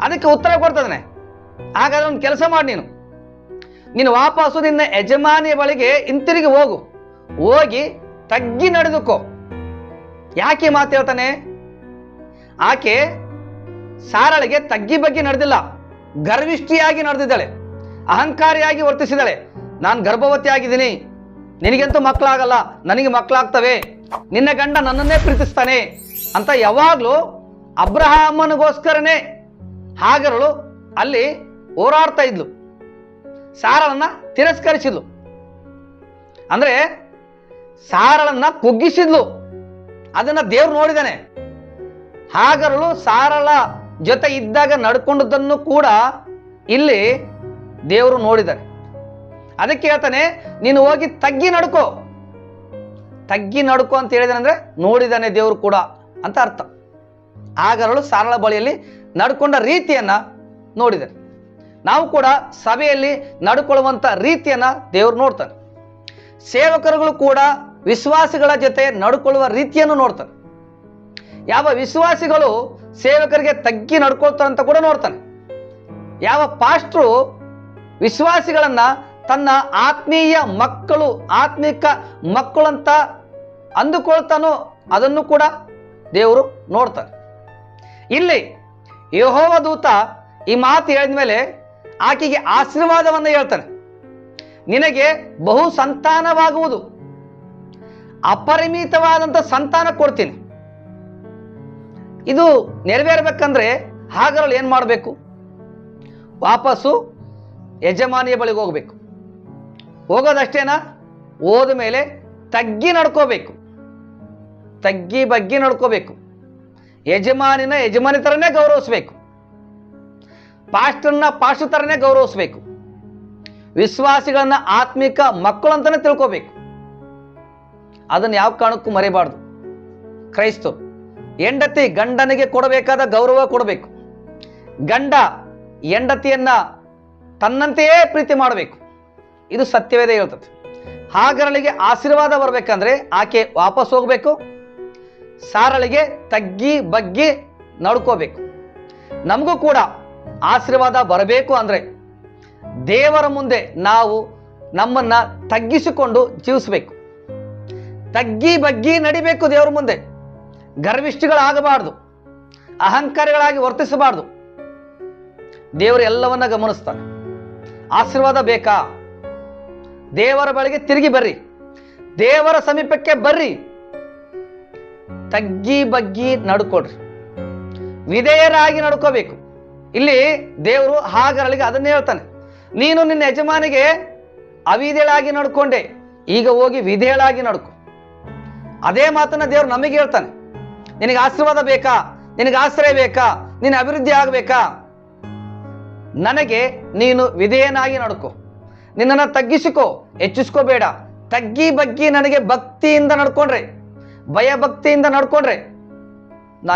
ಅದಕ್ಕೆ ಉತ್ತರ ಕೊಡ್ತದನೆ, ಹಾಗಾದ್ರೆ ಒಂದು ಕೆಲಸ ಮಾಡಿ ನೀನು. ನೀನು ವಾಪಸ್ಸು ನಿನ್ನ ಯಜಮಾನಿಯ ಬಳಿಗೆ ಹಿಂತಿರುಗಿ ಹೋಗು. ಹೋಗಿ ತಗ್ಗಿ ನಡೆದುಕೋ. ಯಾಕೆ ಮಾತು ಹೇಳ್ತಾನೆ? ಆಕೆ ಸಾರಳಿಗೆ ತಗ್ಗಿ ಬಗ್ಗೆ ನಡೆದಿಲ್ಲ. ಗರ್ವಿಷ್ಠಿಯಾಗಿ ನಡೆದಿದ್ದಾಳೆ. ಅಹಂಕಾರಿಯಾಗಿ ವರ್ತಿಸಿದಾಳೆ ನಾನು ಗರ್ಭವತಿ ಆಗಿದ್ದೀನಿ ನಿನಗಂತೂ ಮಕ್ಕಳಾಗಲ್ಲ. ನನಗೆ ಮಕ್ಕಳಾಗ್ತವೆ. ನಿನ್ನ ಗಂಡ ನನ್ನನ್ನೇ ಪ್ರೀತಿಸ್ತಾನೆ ಅಂತ ಯಾವಾಗಲೂ ಅಬ್ರಹಾಮನಿಗೋಸ್ಕರನೇ ಹಾಗರಳು ಅಲ್ಲಿ ಹೋರಾಡ್ತಾ ಇದ್ಲು. ಸಾರಳನ್ನ ತಿರಸ್ಕರಿಸಿದ್ಲು. ಅಂದ್ರೆ ಸಾರಳನ್ನ ಕುಗ್ಗಿಸಿದ್ಲು. ಅದನ್ನ ದೇವ್ರು ನೋಡಿದಾನೆ. ಹಾಗರಳು ಸಾರಳ ಜೊತೆ ಇದ್ದಾಗ ನಡ್ಕೊಂಡದನ್ನು ಕೂಡ ಇಲ್ಲಿ ದೇವರು ನೋಡಿದ್ದಾರೆ ಅದಕ್ಕೆ ಹೇಳ್ತಾನೆ, ನೀನು ಹೋಗಿ ತಗ್ಗಿ ನಡ್ಕೊ. ತಗ್ಗಿ ನಡ್ಕೊ ಅಂತ ಹೇಳಿದಾನೆ ನೋಡಿದ್ದಾನೆ ದೇವರು ಕೂಡ ಅಂತ ಅರ್ಥ. ಆಗರಳು ಸಾರಳ ಬಳಿಯಲ್ಲಿ ನಡ್ಕೊಂಡ ರೀತಿಯನ್ನು ನೋಡಿದ್ದಾರೆ ನಾವು ಕೂಡ ಸಭೆಯಲ್ಲಿ ನಡ್ಕೊಳ್ಳುವಂಥ ರೀತಿಯನ್ನು ದೇವರು ನೋಡ್ತಾನೆ. ಸೇವಕರುಗಳು ಕೂಡ ವಿಶ್ವಾಸಿಗಳ ಜೊತೆ ನಡ್ಕೊಳ್ಳುವ ರೀತಿಯನ್ನು ನೋಡ್ತಾನೆ. ಯಾವ ವಿಶ್ವಾಸಿಗಳು ಸೇವಕರಿಗೆ ತಗ್ಗಿ ನಡ್ಕೊಳ್ತಾರೆ ಅಂತ ಕೂಡ ನೋಡ್ತಾನೆ. ಯಾವ ಪಾಸ್ಟ್ರು ವಿಶ್ವಾಸಿಗಳನ್ನ ತನ್ನ ಆತ್ಮೀಯ ಮಕ್ಕಳು, ಆತ್ಮಿಕ ಮಕ್ಕಳಂತ ಅಂದುಕೊಳ್ತಾನೋ ಅದನ್ನು ಕೂಡ ದೇವರು ನೋಡ್ತಾರೆ. ಇಲ್ಲಿ ಯಹೋವ ದೂತ ಈ ಮಾತು ಹೇಳಿದ ಮೇಲೆ ಆಕೆಗೆ ಆಶೀರ್ವಾದವನ್ನು ಹೇಳ್ತಾನೆ. ನಿನಗೆ ಬಹು ಸಂತಾನವಾಗುವುದು. ಅಪರಿಮಿತವಾದಂಥ ಸಂತಾನ ಕೊಡ್ತೀನಿ. ಇದು ನೆರವೇರ್ಬೇಕಂದ್ರೆ ಹಾಗರಲ್ಲಿ ಏನು ಮಾಡಬೇಕು? ವಾಪಸ್ಸು ಯಜಮಾನಿಯ ಬಳಿಗೆ ಹೋಗಬೇಕು. ಹೋಗೋದಷ್ಟೇನಾ? ಹೋದ ಮೇಲೆ ತಗ್ಗಿ ನಡ್ಕೋಬೇಕು. ತಗ್ಗಿ ಬಗ್ಗಿ ನಡ್ಕೋಬೇಕು. ಯಜಮಾನಿನ ಯಜಮಾನಿ ಥರನೇ ಗೌರವಿಸ್ಬೇಕು. ಪಾಸ್ಟರ್ನ ಪಾಸ್ಟ್ ಥರನೇ ಗೌರವಿಸ್ಬೇಕು. ವಿಶ್ವಾಸಿಗಳನ್ನ ಆತ್ಮಿಕ ಮಕ್ಕಳು ಅಂತಾನೆ ತಿಳ್ಕೋಬೇಕು. ಅದನ್ನು ಯಾವ ಕಾರಣಕ್ಕೂ ಮರೆಯಬಾರ್ದು ಕ್ರೈಸ್ತರು. ಹೆಂಡತಿ ಗಂಡನಿಗೆ ಕೊಡಬೇಕಾದ ಗೌರವ ಕೊಡಬೇಕು. ಗಂಡ ಹೆಂಡತಿಯನ್ನ ತನ್ನಂತೆಯೇ ಪ್ರೀತಿ ಮಾಡಬೇಕು. ಇದು ಸತ್ಯವೇದ ಹೇಳ್ತದೆ. ಹಾಗರಳಿಗೆ ಆಶೀರ್ವಾದ ಬರಬೇಕಂದ್ರೆ ಆಕೆ ವಾಪಸ್ ಹೋಗಬೇಕು. ಸಾರಳಿಗೆ ತಗ್ಗಿ ಬಗ್ಗಿ ನಡ್ಕೋಬೇಕು. ನಮಗೂ ಕೂಡ ಆಶೀರ್ವಾದ ಬರಬೇಕು ಅಂದರೆ ದೇವರ ಮುಂದೆ ನಾವು ನಮ್ಮನ್ನು ತಗ್ಗಿಸಿಕೊಂಡು ಜೀವಿಸಬೇಕು. ತಗ್ಗಿ ಬಗ್ಗಿ ನಡಿಬೇಕು ದೇವರ ಮುಂದೆ. ಗರ್ವಿಷ್ಠಿಗಳಾಗಬಾರ್ದು. ಅಹಂಕಾರಿಗಳಾಗಿ ವರ್ತಿಸಬಾರ್ದು. ದೇವರು ಎಲ್ಲವನ್ನ ಗಮನಿಸ್ತಾನೆ. ಆಶೀರ್ವಾದ ಬೇಕಾ? ದೇವರ ಬಳಿಗೆ ತಿರುಗಿ ಬರ್ರಿ. ದೇವರ ಸಮೀಪಕ್ಕೆ ಬರ್ರಿ. ತಗ್ಗಿ ಬಗ್ಗಿ ನಡ್ಕೊಡ್ರಿ. ವಿಧೇಯರಾಗಿ ನಡ್ಕೋಬೇಕು. ಇಲ್ಲಿ ದೇವರು ಹಾಗರಳಿಗೆ ಅದನ್ನೇ ಹೇಳ್ತಾನೆ. ನೀನು ನಿನ್ನ ಯಜಮಾನಿಗೆ ಅವಿಧೇಳಾಗಿ ನಡ್ಕೊಂಡೆ. ಈಗ ಹೋಗಿ ವಿಧೇಳಾಗಿ ನಡ್ಕೊ. ಅದೇ ಮಾತನ್ನ ದೇವರು ನಮಗೆ ಹೇಳ್ತಾನೆ. ನಿನಗೆ ಆಶೀರ್ವಾದ ಬೇಕಾ? ನಿನಗೆ ಆಶ್ರಯ ಬೇಕಾ? ನಿನ್ನ ಅಭಿವೃದ್ಧಿ ಆಗಬೇಕಾ? ನನಗೆ ನೀನು ವಿಧೇಯನಾಗಿ ನಡ್ಕೋ. ನಿನ್ನನ್ನು ತಗ್ಗಿಸಿಕೋ. ಹೆಚ್ಚಿಸ್ಕೋಬೇಡ. ತಗ್ಗಿ ಬಗ್ಗಿ ನನಗೆ ಭಕ್ತಿಯಿಂದ ನಡ್ಕೊಂಡ್ರೆ. ಭಯ ಭಕ್ತಿಯಿಂದ ನಡ್ಕೊಂಡ್ರೆ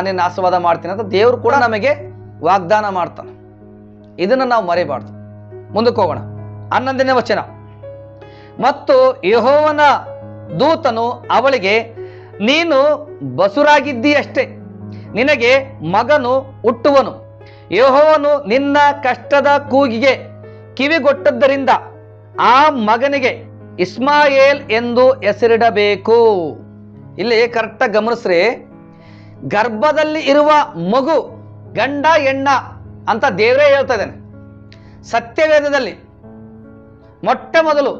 ನಿನ್ನ ಆಶೀರ್ವಾದ ಮಾಡ್ತೀನಿ ಅಂತ ದೇವರು ಕೂಡ ನಮಗೆ ವಾಗ್ದಾನ ಮಾಡ್ತಾನೆ. ಇದನ್ನು ನಾವು ಮರೆಯಬಾರ್ದು ಮುಂದಕ್ಕೆ ಹೋಗೋಣ. ಹನ್ನೊಂದನೇ ವಚನ. ಮತ್ತು ಯಹೋವನ ದೂತನು ಅವಳಿಗೆ ನೀನು ಬಸುರಾಗಿದ್ದೀಯಷ್ಟೇ. ನಿನಗೆ ಮಗನು ಹುಟ್ಟುವನು. ಯಹೋವನು ನಿನ್ನ ಕಷ್ಟದ ಕೂಗಿಗೆ ಕಿವಿಗೊಟ್ಟದ್ದರಿಂದ ಆ ಮಗನಿಗೆ ಇಸ್ಮಾಯೇಲ್ ಎಂದು ಹೆಸರಿಡಬೇಕು. ಇಲ್ಲಿ ಕರೆಕ್ಟಾಗಿ ಗಮನಿಸ್ರಿ. ಗರ್ಭದಲ್ಲಿ ಇರುವ ಮಗು ಗಂಡ ಹೆಣ್ಣ ಅಂತ ದೇವರೇ ಹೇಳ್ತಾ ಇದ್ದಾನೆ. ಸತ್ಯವೇದದಲ್ಲಿ ಮೊಟ್ಟ ಮೊದಲು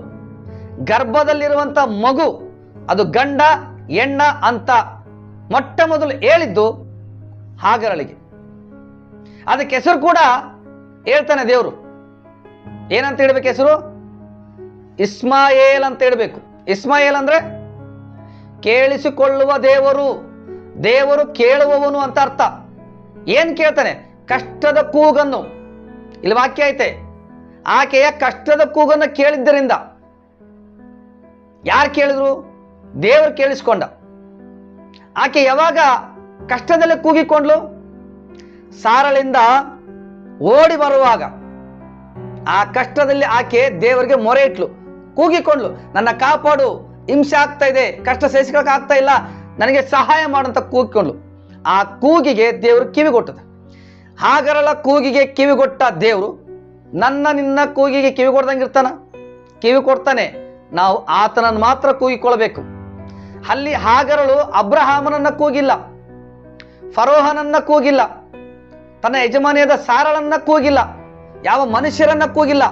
ಗರ್ಭದಲ್ಲಿರುವಂಥ ಮಗು ಅದು ಗಂಡ ಹೆಣ್ಣ ಅಂತ ಮೊಟ್ಟ ಮೊದಲು ಹೇಳಿದ್ದು ಹಾಗರಳಿಗೆ. ಅದಕ್ಕೆ ಹೆಸರು ಕೂಡ ಹೇಳ್ತಾನೆ ದೇವರು. ಏನಂತ ಹೇಳ್ಬೇಕು ಹೆಸರು? ಇಸ್ಮಾಯೇಲ್ ಅಂತ ಹೇಳ್ಬೇಕು. ಇಸ್ಮಾಯೇಲ್ ಅಂದ್ರೆ ಕೇಳಿಸಿಕೊಳ್ಳುವ ದೇವರು ದೇವರು ಕೇಳುವವನು ಅಂತ ಅರ್ಥ. ಏನ್ ಕೇಳ್ತಾನೆ? ಕಷ್ಟದ ಕೂಗನ್ನು. ಇಲ್ಲಿ ವಾಕ್ಯ ಐತೆ. ಆಕೆಯ ಕಷ್ಟದ ಕೂಗನ್ನು ಕೇಳಿದ್ದರಿಂದ. ಯಾರು ಕೇಳಿದ್ರು? ದೇವರು ಕೇಳಿಸ್ಕೊಂಡ. ಆಕೆ ಯಾವಾಗ ಕಷ್ಟದಲ್ಲಿ ಕೂಗಿಕೊಂಡ್ಲು? ಸಾರಳಿಂದ ಓಡಿ ಬರುವಾಗ. ಆ ಕಷ್ಟದಲ್ಲಿ ಆಕೆ ದೇವರಿಗೆ ಮೊರೆ ಇಟ್ಲು, ಕೂಗಿಕೊಂಡ್ಲು. ನನ್ನ ಕಾಪಾಡು, ಹಿಂಸೆ ಆಗ್ತಾ ಇದೆ, ಕಷ್ಟ ಸಹಿಸ್ಕೊಳಕ್ ಆಗ್ತಾ ಇಲ್ಲ, ನನಗೆ ಸಹಾಯ ಮಾಡಂತ ಕೂಗಿಕೊಂಡ್ಲು. ಆ ಕೂಗಿಗೆ ದೇವರು ಕಿವಿಗೊಟ್ಟದ ಹಾಗರಳ ಕೂಗಿಗೆ ಕಿವಿಗೊಟ್ಟ ದೇವರು, ನನ್ನ ನಿನ್ನ ಕೂಗಿಗೆ ಕಿವಿ ಕೊಡ್ದಂಗಿರ್ತಾನ ಕಿವಿ ಕೊಡ್ತಾನೆ, ನಾವು ಆತನನ್ನು ಮಾತ್ರ ಕೂಗಿಕೊಳ್ಬೇಕು ಅಲ್ಲಿ ಹಾಗರಳು ಅಬ್ರಹಾಮನನ್ನ ಕೂಗಿಲ್ಲ, ಫರೋಹನನ್ನ ಕೂಗಿಲ್ಲ, ತನ್ನ ಯಜಮಾನಿಯಾದ ಸಾರಳನ್ನ ಕೂಗಿಲ್ಲ, ಯಾವ ಮನುಷ್ಯರನ್ನ ಕೂಗಿಲ್ಲ.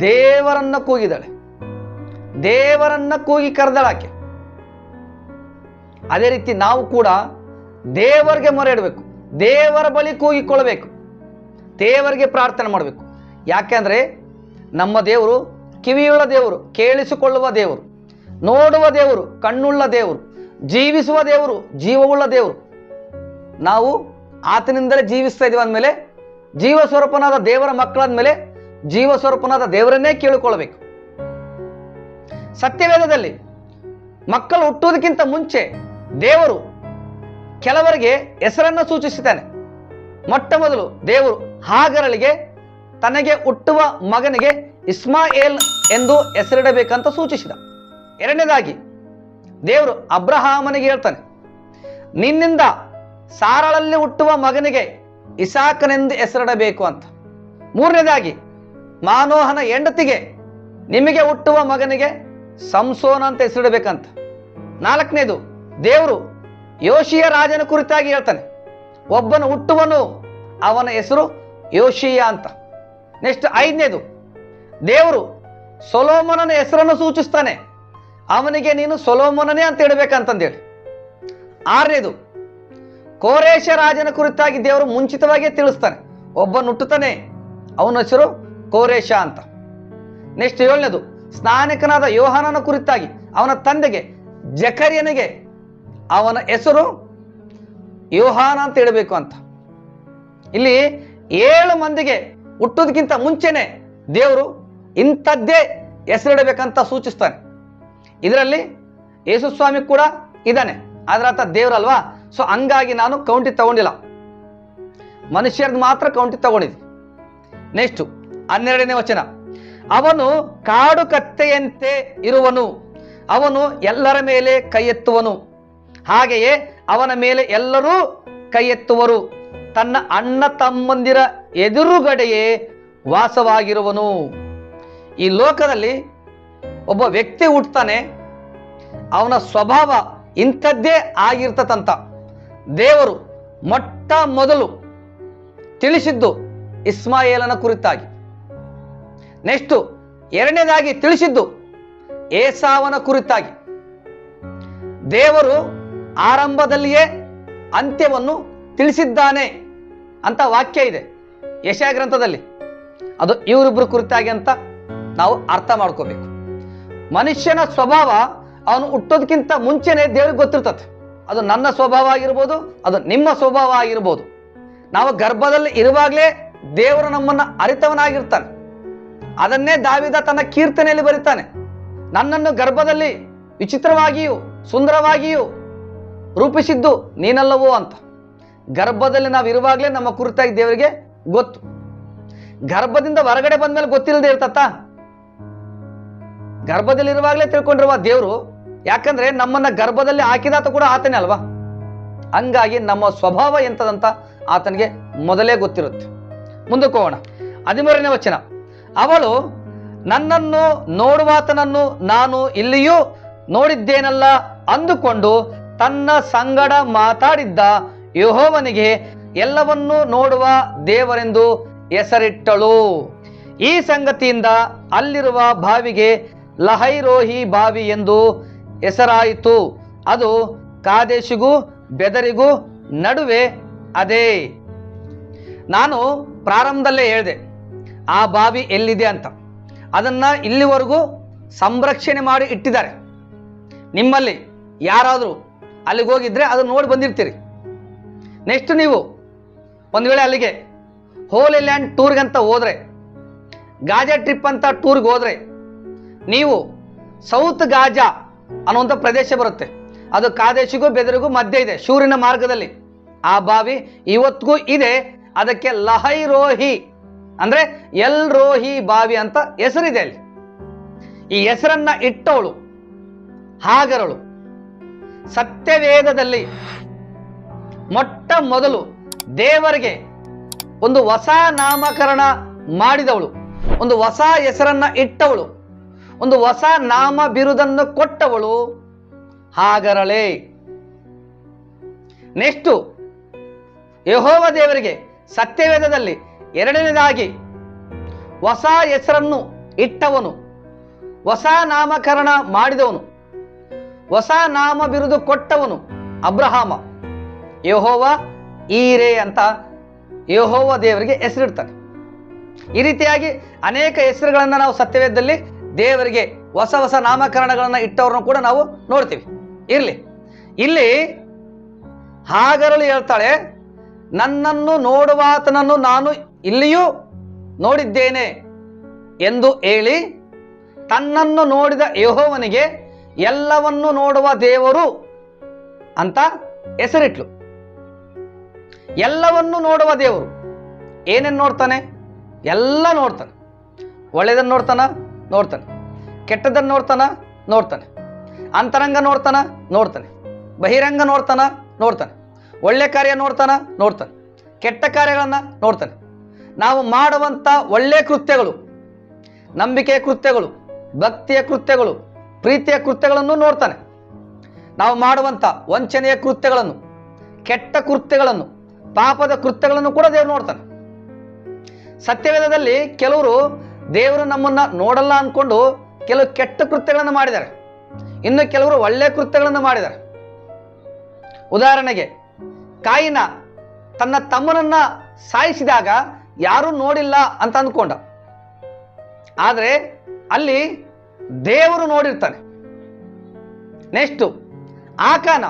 ದೇವರನ್ನ ಕೂಗಿದಳೆ. ದೇವರನ್ನ ಕೂಗಿ ಕರೆದಳಾಕೆ. ಅದೇ ರೀತಿ ನಾವು ಕೂಡ ದೇವರಿಗೆ ಮೊರೆ ಇಡಬೇಕು ದೇವರ ಬಳಿ ಕೂಗಿಕೊಳ್ಳಬೇಕು, ದೇವರಿಗೆ ಪ್ರಾರ್ಥನೆ ಮಾಡಬೇಕು. ಯಾಕೆಂದ್ರೆ ನಮ್ಮ ದೇವರು ಕಿವಿಯುಳ್ಳ ದೇವರು, ಕೇಳಿಸಿಕೊಳ್ಳುವ ದೇವರು. ನೋಡುವ ದೇವರು, ಕಣ್ಣುಳ್ಳ ದೇವರು, ಜೀವಿಸುವ ದೇವರು, ಜೀವವುಳ್ಳ ದೇವರು. ನಾವು ಆತನಿಂದಲೇ ಜೀವಿಸ್ತಾ ಇದ್ದೀವಿ ಅಂದಮೇಲೆ ಜೀವ ಸ್ವರೂಪನಾದ ದೇವರ ಮಕ್ಕಳಾದ್ಮೇಲೆ ಜೀವ ಸ್ವರೂಪನಾದ ದೇವರನ್ನೇ ಕೇಳಿಕೊಳ್ಳಬೇಕು. ಸತ್ಯವೇದದಲ್ಲಿ ಮಕ್ಕಳು ಹುಟ್ಟುವುದಕ್ಕಿಂತ ಮುಂಚೆ ದೇವರು ಕೆಲವರಿಗೆ ಹೆಸರನ್ನು ಸೂಚಿಸುತ್ತಾನೆ. ಮೊಟ್ಟ ಮೊದಲು ದೇವರು ಹಾಗರಳಿಗೆ, ತನಗೆ ಹುಟ್ಟುವ ಮಗನಿಗೆ ಇಸ್ಮಾಯೇಲ್ ಎಂದು ಹೆಸರಿಡಬೇಕಂತ ಸೂಚಿಸಿದ. ಎರಡನೇದಾಗಿ, ದೇವರು ಅಬ್ರಹಾಮನಿಗೆ ಹೇಳ್ತಾನೆ, ನಿನ್ನಿಂದ ಸಾರಳಲ್ಲಿ ಹುಟ್ಟುವ ಮಗನಿಗೆ ಇಸಾಕನೆಂದು ಹೆಸರಿಡಬೇಕು ಅಂತ. ಮೂರನೇದಾಗಿ, ಮಾನೋಹನ ಹೆಂಡತಿಗೆ ನಿಮಗೆ ಹುಟ್ಟುವ ಮಗನಿಗೆ ಸಂಸೋನ ಅಂತ ಹೆಸರಿಡಬೇಕಂತ. ನಾಲ್ಕನೇದು, ದೇವರು ಯೋಶಿಯ ರಾಜನ ಕುರಿತಾಗಿ ಹೇಳ್ತಾನೆ, ಒಬ್ಬನು ಹುಟ್ಟುವನು ಅವನ ಹೆಸರು ಯೋಶಿಯ ಅಂತ. ನೆಕ್ಸ್ಟ್ ಐದನೇದು, ದೇವರು ಸೊಲೋಮನನ ಹೆಸರನ್ನು ಸೂಚಿಸ್ತಾನೆ ಅವನಿಗೆ ನೀನು ಸೊಲೋಮೋನನೇ ಅಂತ ಹೇಳಬೇಕಂತಂದೇಳಿ. ಆರನೇದು ಕೋರೇಶ ರಾಜನ ಕುರಿತಾಗಿ ದೇವರು ಮುಂಚಿತವಾಗಿಯೇ ತಿಳಿಸ್ತಾನೆ. ಒಬ್ಬನು ನುಟ್ಟುತ್ತಾನೆ, ಅವನ ಹೆಸರು ಕೋರೇಶ ಅಂತ. ನೆಕ್ಸ್ಟ್ ಏಳನೇದು, ಸ್ನಾನಿಕನಾದ ಯೋಹಾನನ ಕುರಿತಾಗಿ ಅವನ ತಂದೆಗೆ, ಜಕರಿಯನಿಗೆ ಅವನ ಹೆಸರು ಯೋಹಾನ ಅಂತ ಇಡಬೇಕು ಅಂತ. ಇಲ್ಲಿ ಏಳು ಮಂದಿಗೆ ಹುಟ್ಟೋದಕ್ಕಿಂತ ಮುಂಚೆನೆ ದೇವರು ಇಂಥದ್ದೇ ಹೆಸರಿಡಬೇಕಂತ ಸೂಚಿಸ್ತಾನೆ. ಇದರಲ್ಲಿ ಯೇಸುಸ್ವಾಮಿ ಕೂಡ ಇದ್ದಾನೆ. ಆದ್ರೆ ಆತ ದೇವರಲ್ವಾ? ಸೊ ಹಂಗಾಗಿ ನಾನು ಕೌಂಟಿ ತಗೊಂಡಿಲ್ಲ. ಮನುಷ್ಯರದ್ದು ಮಾತ್ರ ಕೌಂಟಿ ತಗೊಂಡಿದ್ದೆ. ನೆಕ್ಸ್ಟ್ ಹನ್ನೆರಡನೇ ವಚನ. ಅವನು ಕಾಡು ಕತ್ತೆಯಂತೆ ಇರುವನು. ಅವನು ಎಲ್ಲರ ಮೇಲೆ ಕೈ ಎತ್ತುವನು. ಹಾಗೆಯೇ ಅವನ ಮೇಲೆ ಎಲ್ಲರೂ ಕೈ ಎತ್ತುವರು. ತನ್ನ ಅಣ್ಣ ತಮ್ಮಂದಿರ ಎದುರುಗಡೆಯೇ ವಾಸವಾಗಿರುವನು. ಈ ಲೋಕದಲ್ಲಿ ಒಬ್ಬ ವ್ಯಕ್ತಿ ಹುಟ್ಟತಾನೆ ಅವನ ಸ್ವಭಾವ ಇಂಥದ್ದೇ ಆಗಿರ್ತದಂತ ದೇವರು ಮೊಟ್ಟ ಮೊದಲು ತಿಳಿಸಿದ್ದು ಇಸ್ಮಾಯೇಲನ ಕುರಿತಾಗಿ. ನೆಕ್ಸ್ಟು ಎರಡನೇದಾಗಿ ತಿಳಿಸಿದ್ದು ಏಸಾವನ ಕುರಿತಾಗಿ. ದೇವರು ಆರಂಭದಲ್ಲಿಯೇ ಅಂತ್ಯವನ್ನು ತಿಳಿಸಿದ್ದಾನೆ ಅಂತ ವಾಕ್ಯ ಇದೆ ಯಶಯ ಗ್ರಂಥದಲ್ಲಿ. ಅದು ಇವರಿಬ್ಬರು ಕುರಿತಾಗಿ ಅಂತ ನಾವು ಅರ್ಥ ಮಾಡ್ಕೋಬೇಕು. ಮನುಷ್ಯನ ಸ್ವಭಾವ ಅವನು ಹುಟ್ಟೋದಕ್ಕಿಂತ ಮುಂಚೆನೆ ದೇವ್ರಿಗೆ ಗೊತ್ತಿರ್ತದೆ. ಅದು ನನ್ನ ಸ್ವಭಾವ ಆಗಿರ್ಬೋದು, ಅದು ನಿಮ್ಮ ಸ್ವಭಾವ ಆಗಿರ್ಬೋದು. ನಾವು ಗರ್ಭದಲ್ಲಿ ಇರುವಾಗಲೇ ದೇವರು ನಮ್ಮನ್ನು ಅರಿತವನಾಗಿರ್ತಾನೆ. ಅದನ್ನೇ ದಾವಿದ ತನ್ನ ಕೀರ್ತನೆಯಲ್ಲಿ ಬರೀತಾನೆ. ನನ್ನನ್ನು ಗರ್ಭದಲ್ಲಿ ವಿಚಿತ್ರವಾಗಿಯೂ ಸುಂದರವಾಗಿಯೂ ರೂಪಿಸಿದ್ದು ನೀನಲ್ಲವೋ ಅಂತ. ಗರ್ಭದಲ್ಲಿ ನಾವು ಇರುವಾಗಲೇ ನಮ್ಮ ಕುರಿತಾಗಿ ದೇವರಿಗೆ ಗೊತ್ತು. ಗರ್ಭದಿಂದ ಹೊರಗಡೆ ಬಂದ್ಮೇಲೆ ಗೊತ್ತಿಲ್ಲದೆ ಇರ್ತತ್ತ? ಗರ್ಭದಲ್ಲಿರುವಾಗಲೇ ತಿಳ್ಕೊಂಡಿರುವ ದೇವರು, ಯಾಕಂದ್ರೆ ನಮ್ಮನ್ನ ಗರ್ಭದಲ್ಲಿ ಹಾಕಿದಾತ ಕೂಡ ಆತನೇ ಅಲ್ವಾ? ಹಂಗಾಗಿ ನಮ್ಮ ಸ್ವಭಾವ ಎಂತದಂತ ಆತನಿಗೆ ಮೊದಲೇ ಗೊತ್ತಿರುತ್ತೆ. ಮುಂದಕ್ಕೆ ಹೋಗೋಣ. ಹದಿಮೂರನೇ ವಚನ. ಅವಳು, ನನ್ನನ್ನು ನೋಡುವಾತನನ್ನು ನಾನು ಇಲ್ಲಿಯೂ ನೋಡಿದ್ದೇನಲ್ಲ ಅಂದುಕೊಂಡು ತನ್ನ ಸಂಗಡ ಮಾತಾಡಿದ್ದ ಯಹೋವನಿಗೆ ಎಲ್ಲವನ್ನೂ ನೋಡುವ ದೇವರೆಂದು ಹೆಸರಿಟ್ಟಳು. ಈ ಸಂಗತಿಯಿಂದ ಅಲ್ಲಿರುವ ಬಾವಿಗೆ ಲಹೈರೋಹಿ ಬಾವಿ ಎಂದು ಹೆಸರಾಯಿತು. ಅದು ಕಾದೇಶಿಗೂ ಬೆದರಿಗೂ ನಡುವೆ ಅದೇ. ನಾನು ಪ್ರಾರಂಭದಲ್ಲೇ ಹೇಳಿದೆ, ಆ ಬಾವಿ ಎಲ್ಲಿದೆ ಅಂತ. ಅದನ್ನ ಇಲ್ಲಿವರೆಗೂ ಸಂರಕ್ಷಣೆ ಮಾಡಿ ಇಟ್ಟಿದ್ದಾರೆ. ನಿಮ್ಮಲ್ಲಿ ಯಾರಾದರೂ ಅಲ್ಲಿಗೆ ಹೋಗಿದ್ರೆ ಅದನ್ನ ನೋಡಿ ಬಂದಿರ್ತೀರಿ. ನೆಕ್ಸ್ಟ್ ನೀವು ಒಂದು ವೇಳೆ ಅಲ್ಲಿಗೆ ಹೋಲಿ ಲ್ಯಾಂಡ್ ಟೂರ್ಗಂತ ಹೋದ್ರೆ ಗಾಜಾ ಟ್ರಿಪ್ ಅಂತ ಟೂರ್ಗೆ ಹೋದ್ರೆ ನೀವು ಸೌತ್ ಗಾಜಾ ಅನ್ನುವಂಥ ಪ್ರದೇಶ ಬರುತ್ತೆ. ಅದು ಕಾದೇಶಿಗೂ ಬೆದರಿಗೂ ಮಧ್ಯೆ ಇದೆ, ಶೂರಿನ ಮಾರ್ಗದಲ್ಲಿ. ಆ ಬಾವಿ ಇವತ್ತಿಗೂ ಇದೆ. ಅದಕ್ಕೆ ಲಹೈ ರೋಹಿ ಅಂದ್ರೆ ಎಲ್ ರೋಹಿ ಬಾವಿ ಅಂತ ಹೆಸರಿದೆ ಅಲ್ಲಿ. ಈ ಹೆಸರನ್ನ ಇಟ್ಟವಳು, ಹಾಗರಳು. ಸತ್ಯವೇದದಲ್ಲಿ ಮೊಟ್ಟ ಮೊದಲು ದೇವರಿಗೆ ಒಂದು ಹೊಸ ನಾಮಕರಣ ಮಾಡಿದವಳು. ಒಂದು ಹೊಸ ಹೆಸರನ್ನ ಇಟ್ಟವಳು. ಒಂದು ಹೊಸ ನಾಮ ಬಿರುದನ್ನು ಕೊಟ್ಟವಳು ಹಾಗರಳೆ ನೆಕ್ಸ್ಟು, ಯಹೋವ ದೇವರಿಗೆ ಸತ್ಯವೇದದಲ್ಲಿ ಎರಡನೇದಾಗಿ ಹೊಸ ಹೆಸರನ್ನು ಇಟ್ಟವನು, ಹೊಸ ನಾಮಕರಣ ಮಾಡಿದವನು, ಹೊಸ ನಾಮ ಬಿರುದು ಕೊಟ್ಟವನು ಅಬ್ರಹಾಮ. ಯಹೋವ ಈರೆ ಅಂತ ಯಹೋವ ದೇವರಿಗೆ ಹೆಸರಿಡ್ತಾನೆ. ಈ ರೀತಿಯಾಗಿ ಅನೇಕ ಹೆಸರುಗಳನ್ನು ನಾವು ಸತ್ಯವೇದದಲ್ಲಿ ದೇವರಿಗೆ ಹೊಸ ಹೊಸ ನಾಮಕರಣಗಳನ್ನು ಇಟ್ಟವ್ರನ್ನ ಕೂಡ ನಾವು ನೋಡ್ತೀವಿ. ಇರಲಿ. ಇಲ್ಲಿ ಹಾಗರಳು ಹೇಳ್ತಾಳೆ, ನನ್ನನ್ನು ನೋಡುವಾತನನ್ನು ನಾನು ಇಲ್ಲಿಯೂ ನೋಡಿದ್ದೇನೆ ಎಂದು ಹೇಳಿ, ತನ್ನನ್ನು ನೋಡಿದ ಯಹೋವನಿಗೆ ಎಲ್ಲವನ್ನು ನೋಡುವ ದೇವರು ಅಂತ ಹೆಸರಿಟ್ಲು. ಎಲ್ಲವನ್ನು ನೋಡುವ ದೇವರು ಏನೇನು ನೋಡ್ತಾನೆ? ಎಲ್ಲ ನೋಡ್ತಾನೆ. ಒಳ್ಳೆಯದನ್ನು ನೋಡ್ತಾನ? ನೋಡ್ತಾನೆ. ಕೆಟ್ಟದನ್ನು ನೋಡ್ತಾನ, ನೋಡ್ತಾನೆ. ಅಂತರಂಗ ನೋಡ್ತಾನ, ನೋಡ್ತಾನೆ. ಬಹಿರಂಗ ನೋಡ್ತಾನ, ನೋಡ್ತಾನೆ. ಒಳ್ಳೆ ಕಾರ್ಯ ನೋಡ್ತಾನ, ನೋಡ್ತಾನೆ. ಕೆಟ್ಟ ಕಾರ್ಯಗಳನ್ನು ನೋಡ್ತಾನೆ. ನಾವು ಮಾಡುವಂಥ ಒಳ್ಳೆ ಕೃತ್ಯಗಳು ನಂಬಿಕೆಯ ಕೃತ್ಯಗಳು, ಭಕ್ತಿಯ ಕೃತ್ಯಗಳು, ಪ್ರೀತಿಯ ಕೃತ್ಯಗಳನ್ನು ನೋಡ್ತಾನೆ. ನಾವು ಮಾಡುವಂಥ ವಂಚನೆಯ ಕೃತ್ಯಗಳನ್ನು, ಕೆಟ್ಟ ಕೃತ್ಯಗಳನ್ನು, ಪಾಪದ ಕೃತ್ಯಗಳನ್ನು ಕೂಡ ದೇವರು ನೋಡ್ತಾನೆ. ಸತ್ಯವೇದದಲ್ಲಿ ಕೆಲವರು ದೇವರು ನಮ್ಮನ್ನ ನೋಡಲ್ಲ ಅಂದ್ಕೊಂಡು ಕೆಲವು ಕೆಟ್ಟ ಕೃತ್ಯಗಳನ್ನು ಮಾಡಿದ್ದಾರೆ. ಇನ್ನು ಕೆಲವರು ಒಳ್ಳೆಯ ಕೃತ್ಯಗಳನ್ನು ಮಾಡಿದ್ದಾರೆ. ಉದಾಹರಣೆಗೆ, ಕಾಯಿನ ತನ್ನ ತಮ್ಮನನ್ನ ಸಾಯಿಸಿದಾಗ ಯಾರೂ ನೋಡಿಲ್ಲ ಅಂತ ಅಂದ್ಕೊಂಡ. ಆದರೆ ಅಲ್ಲಿ ದೇವರು ನೋಡಿರ್ತಾನೆ. ನೆಕ್ಸ್ಟು, ಆಕಾನ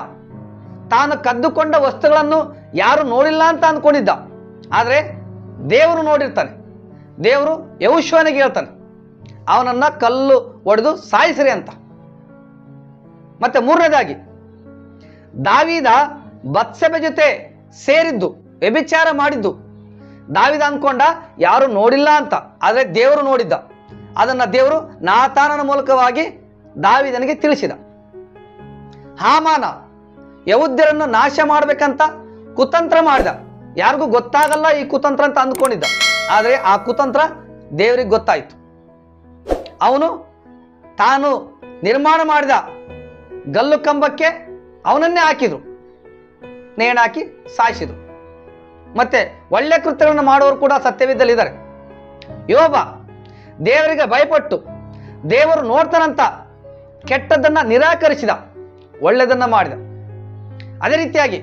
ತಾನು ಕದ್ದುಕೊಂಡ ವಸ್ತುಗಳನ್ನು ಯಾರು ನೋಡಿಲ್ಲ ಅಂತ ಅಂದ್ಕೊಂಡಿದ್ದ. ಆದರೆ ದೇವರು ನೋಡಿರ್ತಾನೆ. ದೇವರು ಯೌಶ್ವನಿಗೆ ಹೇಳ್ತಾನೆ, ಅವನನ್ನ ಕಲ್ಲು ಒಡೆದು ಸಾಯಿಸ್ರಿ ಅಂತ. ಮತ್ತೆ ಮೂರನೇದಾಗಿ, ದಾವಿದ ಬತ್ಸೆಬೆ ಜೊತೆ ಸೇರಿದ್ದು, ವ್ಯಭಿಚಾರ ಮಾಡಿದ್ದು. ದಾವಿದ ಅಂದ್ಕೊಂಡ ಯಾರು ನೋಡಿಲ್ಲ ಅಂತ, ಆದರೆ ದೇವರು ನೋಡಿದ್ದ. ಅದನ್ನ ದೇವರು ನಾತಾನನ ಮೂಲಕವಾಗಿ ದಾವಿದನಿಗೆ ತಿಳಿಸಿದ. ಹಾಮಾನ ಯೌದ್ಯರನ್ನು ನಾಶ ಮಾಡ್ಬೇಕಂತ ಕುತಂತ್ರ ಮಾಡಿದ. ಯಾರಿಗೂ ಗೊತ್ತಾಗಲ್ಲ ಈ ಕುತಂತ್ರ ಅಂತ ಅಂದ್ಕೊಂಡಿದ್ದ. ಆದರೆ ಆ ಕುತಂತ್ರ ದೇವರಿಗೆ ಗೊತ್ತಾಯಿತು. ಅವನು ತಾನು ನಿರ್ಮಾಣ ಮಾಡಿದ ಗಲ್ಲು ಕಂಬಕ್ಕೆ ಅವನನ್ನೇ ಹಾಕಿದ್ರು. ನೇಣಾಕಿ ಸಾಯಿಸಿದ್ರು. ಮತ್ತೆ ಒಳ್ಳೆ ಕೃತ್ಯಗಳನ್ನು ಮಾಡುವವರು ಕೂಡ ಸತ್ಯವಿದ್ದಲ್ಲಿದ್ದಾರೆ ಯೋಬ ದೇವರಿಗೆ ಭಯಪಟ್ಟು ದೇವರು ನೋಡ್ತಾನಂತ ಕೆಟ್ಟದ್ದನ್ನ ನಿರಾಕರಿಸಿದ, ಒಳ್ಳೆಯದನ್ನು ಮಾಡಿದ. ಅದೇ ರೀತಿಯಾಗಿ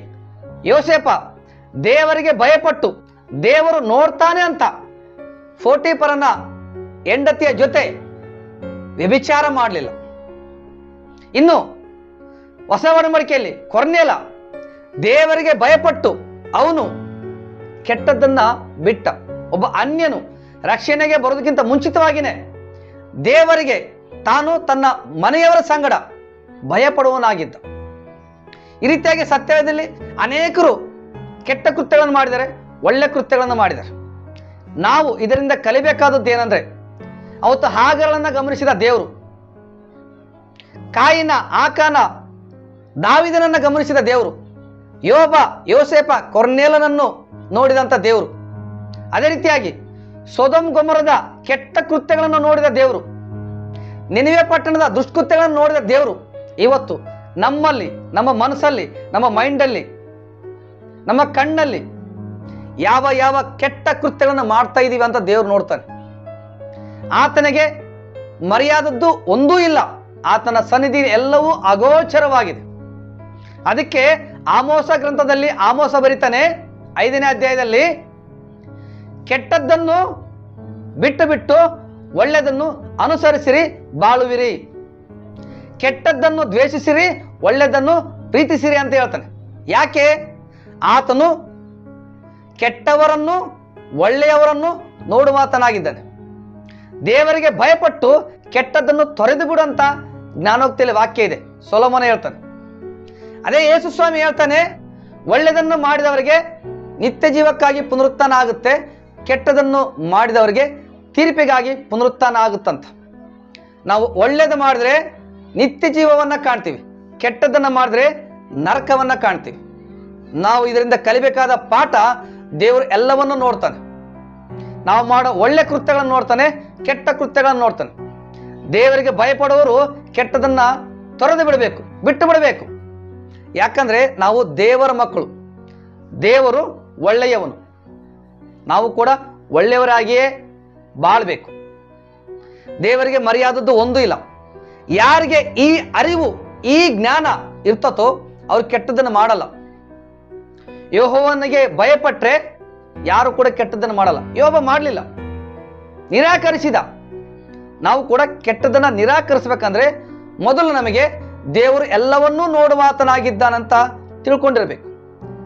ಯೋಸೇಪ ದೇವರಿಗೆ ಭಯಪಟ್ಟು ದೇವರು ನೋಡ್ತಾನೆ ಅಂತ ಫೋಟಿಪರನ ಹೆಂಡತಿಯ ಜೊತೆ ವ್ಯಭಿಚಾರ ಮಾಡಲಿಲ್ಲ. ಇನ್ನು ಹೊಸ ಒಡಂಬಡಿಕೆಯಲ್ಲಿ ಕೊರ್ನೆಲ ದೇವರಿಗೆ ಭಯಪಟ್ಟು ಅವನು ಕೆಟ್ಟದ್ದನ್ನ ಬಿಟ್ಟ. ಒಬ್ಬ ಅನ್ಯನು ರಕ್ಷಣೆಗೆ ಬರೋದಕ್ಕಿಂತ ಮುಂಚಿತವಾಗಿಯೇ ದೇವರಿಗೆ ತಾನು ತನ್ನ ಮನೆಯವರ ಸಂಗಡ ಭಯಪಡುವನಾಗಿದ್ದ ಈ ರೀತಿಯಾಗಿ ಸತ್ಯದಲ್ಲಿ ಅನೇಕರು ಕೆಟ್ಟ ಕೃತ್ಯಗಳನ್ನು ಮಾಡಿದ್ದಾರೆ. ಒಳ್ಳೆ ಕೃತ್ಯಗಳನ್ನು ಮಾಡಿದರು ನಾವು ಇದರಿಂದ ಕಲಿಬೇಕಾದದ್ದು ಏನಂದ್ರೆ, ಅವತ್ತು ಹಾಗರಳನ್ನ ಗಮನಿಸಿದ ದೇವರು, ಕಾಯಿನ, ಆಕಾನ, ದಾವಿದನನ್ನ ಗಮನಿಸಿದ ದೇವರು, ಯೋಬ ಯೋಸೇಪ ಕೊರ್ನೇಲನನ್ನು ನೋಡಿದಂಥ ದೇವರು, ಅದೇ ರೀತಿಯಾಗಿ ಸೊದಮ್ ಗೊಮರದ ಕೆಟ್ಟ ಕೃತ್ಯಗಳನ್ನು ನೋಡಿದ ದೇವರು, ನೆನವೆ ಪಟ್ಟಣದ ದುಷ್ಕೃತ್ಯಗಳನ್ನು ನೋಡಿದ ದೇವರು, ಇವತ್ತು ನಮ್ಮಲ್ಲಿ, ನಮ್ಮ ಮನಸ್ಸಲ್ಲಿ, ನಮ್ಮ ಮೈಂಡಲ್ಲಿ, ನಮ್ಮ ಕಣ್ಣಲ್ಲಿ ಯಾವ ಯಾವ ಕೆಟ್ಟ ಕೃತ್ಯಗಳನ್ನು ಮಾಡ್ತಾ ಇದ್ದೀವಿ ಅಂತ ದೇವರು ನೋಡ್ತಾನೆ. ಆತನಿಗೆ ಮರ್ಯಾದದ್ದು ಒಂದೂ ಇಲ್ಲ. ಆತನ ಸನ್ನಿಧಿ ಎಲ್ಲವೂ ಅಗೋಚರವಾಗಿದೆ. ಅದಕ್ಕೆ ಆಮೋಸ ಗ್ರಂಥದಲ್ಲಿ ಆಮೋಸ ಬರಿತಾನೆ ಐದನೇ ಅಧ್ಯಾಯದಲ್ಲಿ ಕೆಟ್ಟದ್ದನ್ನು ಬಿಟ್ಟು ಬಿಟ್ಟು ಒಳ್ಳೆಯದನ್ನು ಅನುಸರಿಸಿರಿ, ಬಾಳುವಿರಿ. ಕೆಟ್ಟದ್ದನ್ನು ದ್ವೇಷಿಸಿರಿ, ಒಳ್ಳೆಯದನ್ನು ಪ್ರೀತಿಸಿರಿ ಅಂತ ಹೇಳ್ತಾನೆ. ಯಾಕೆ? ಆತನು ಕೆಟ್ಟವರನ್ನು, ಒಳ್ಳೆಯವರನ್ನು ನೋಡುವಾತನಾಗಿದ್ದಾನೆ ದೇವರಿಗೆ ಭಯಪಟ್ಟು ಕೆಟ್ಟದ್ದನ್ನು ತೊರೆದು ಬಿಡುವಂತ ಜ್ಞಾನೋಕ್ತಿಯಲ್ಲಿ ವಾಕ್ಯ ಇದೆ. ಸೊಲೋಮನ ಹೇಳ್ತಾನೆ. ಅದೇ ಯೇಸು ಸ್ವಾಮಿ ಹೇಳ್ತಾನೆ, ಒಳ್ಳೆಯದನ್ನು ಮಾಡಿದವರಿಗೆ ನಿತ್ಯ ಜೀವಕ್ಕಾಗಿ ಪುನರುತ್ಥಾನ ಆಗುತ್ತೆ ಕೆಟ್ಟದನ್ನು ಮಾಡಿದವರಿಗೆ ತೀರ್ಪಿಗಾಗಿ ಪುನರುತ್ಥಾನ ಆಗುತ್ತಂತ ನಾವು ಒಳ್ಳೆಯದು ಮಾಡಿದ್ರೆ ನಿತ್ಯ ಜೀವವನ್ನು ಕಾಣ್ತೀವಿ, ಕೆಟ್ಟದ್ದನ್ನು ಮಾಡಿದ್ರೆ ನರಕವನ್ನು ಕಾಣ್ತೀವಿ. ನಾವು ಇದರಿಂದ ಕಲಿಬೇಕಾದ ಪಾಠ ದೇವರು ಎಲ್ಲವನ್ನು ನೋಡ್ತಾನೆ. ನಾವು ಮಾಡೋ ಒಳ್ಳೆ ಕೃತ್ಯಗಳನ್ನು ನೋಡ್ತಾನೆ, ಕೆಟ್ಟ ಕೃತ್ಯಗಳನ್ನು ನೋಡ್ತಾನೆ. ದೇವರಿಗೆ ಭಯಪಡುವವರು ಕೆಟ್ಟದನ್ನ ತೊರೆದು ಬಿಡಬೇಕು, ಬಿಟ್ಟು ಬಿಡಬೇಕು. ಯಾಕಂದ್ರೆ ನಾವು ದೇವರ ಮಕ್ಕಳು. ದೇವರು ಒಳ್ಳೆಯವನು. ನಾವು ಕೂಡ ಒಳ್ಳೆಯವರಾಗಿಯೇ ಬಾಳ್ಬೇಕು. ದೇವರಿಗೆ ಮರ್ಯಾದದ್ದು ಒಂದು ಇಲ್ಲ. ಯಾರಿಗೆ ಈ ಅರಿವು, ಈ ಜ್ಞಾನ ಇರ್ತತೋ ಅವ್ರು ಕೆಟ್ಟದನ್ನು ಮಾಡಲ್ಲ. ಯೋಹೋವನಿಗೆ ಭಯಪಟ್ರೆ ಯಾರು ಕೂಡ ಕೆಟ್ಟದನ್ನು ಮಾಡಲ್ಲ. ಯೋಬ ಮಾಡಲಿಲ್ಲ. ನಿರಾಕರಿಸಿದ. ನಾವು ಕೂಡ ಕೆಟ್ಟದನ್ನ ನಿರಾಕರಿಸ್ಬೇಕಂದ್ರೆ ಮೊದಲು ನಮಗೆ ದೇವರು ಎಲ್ಲವನ್ನೂ ನೋಡುವಾತನಾಗಿದ್ದಾನಂತ ತಿಳ್ಕೊಂಡಿರ್ಬೇಕು.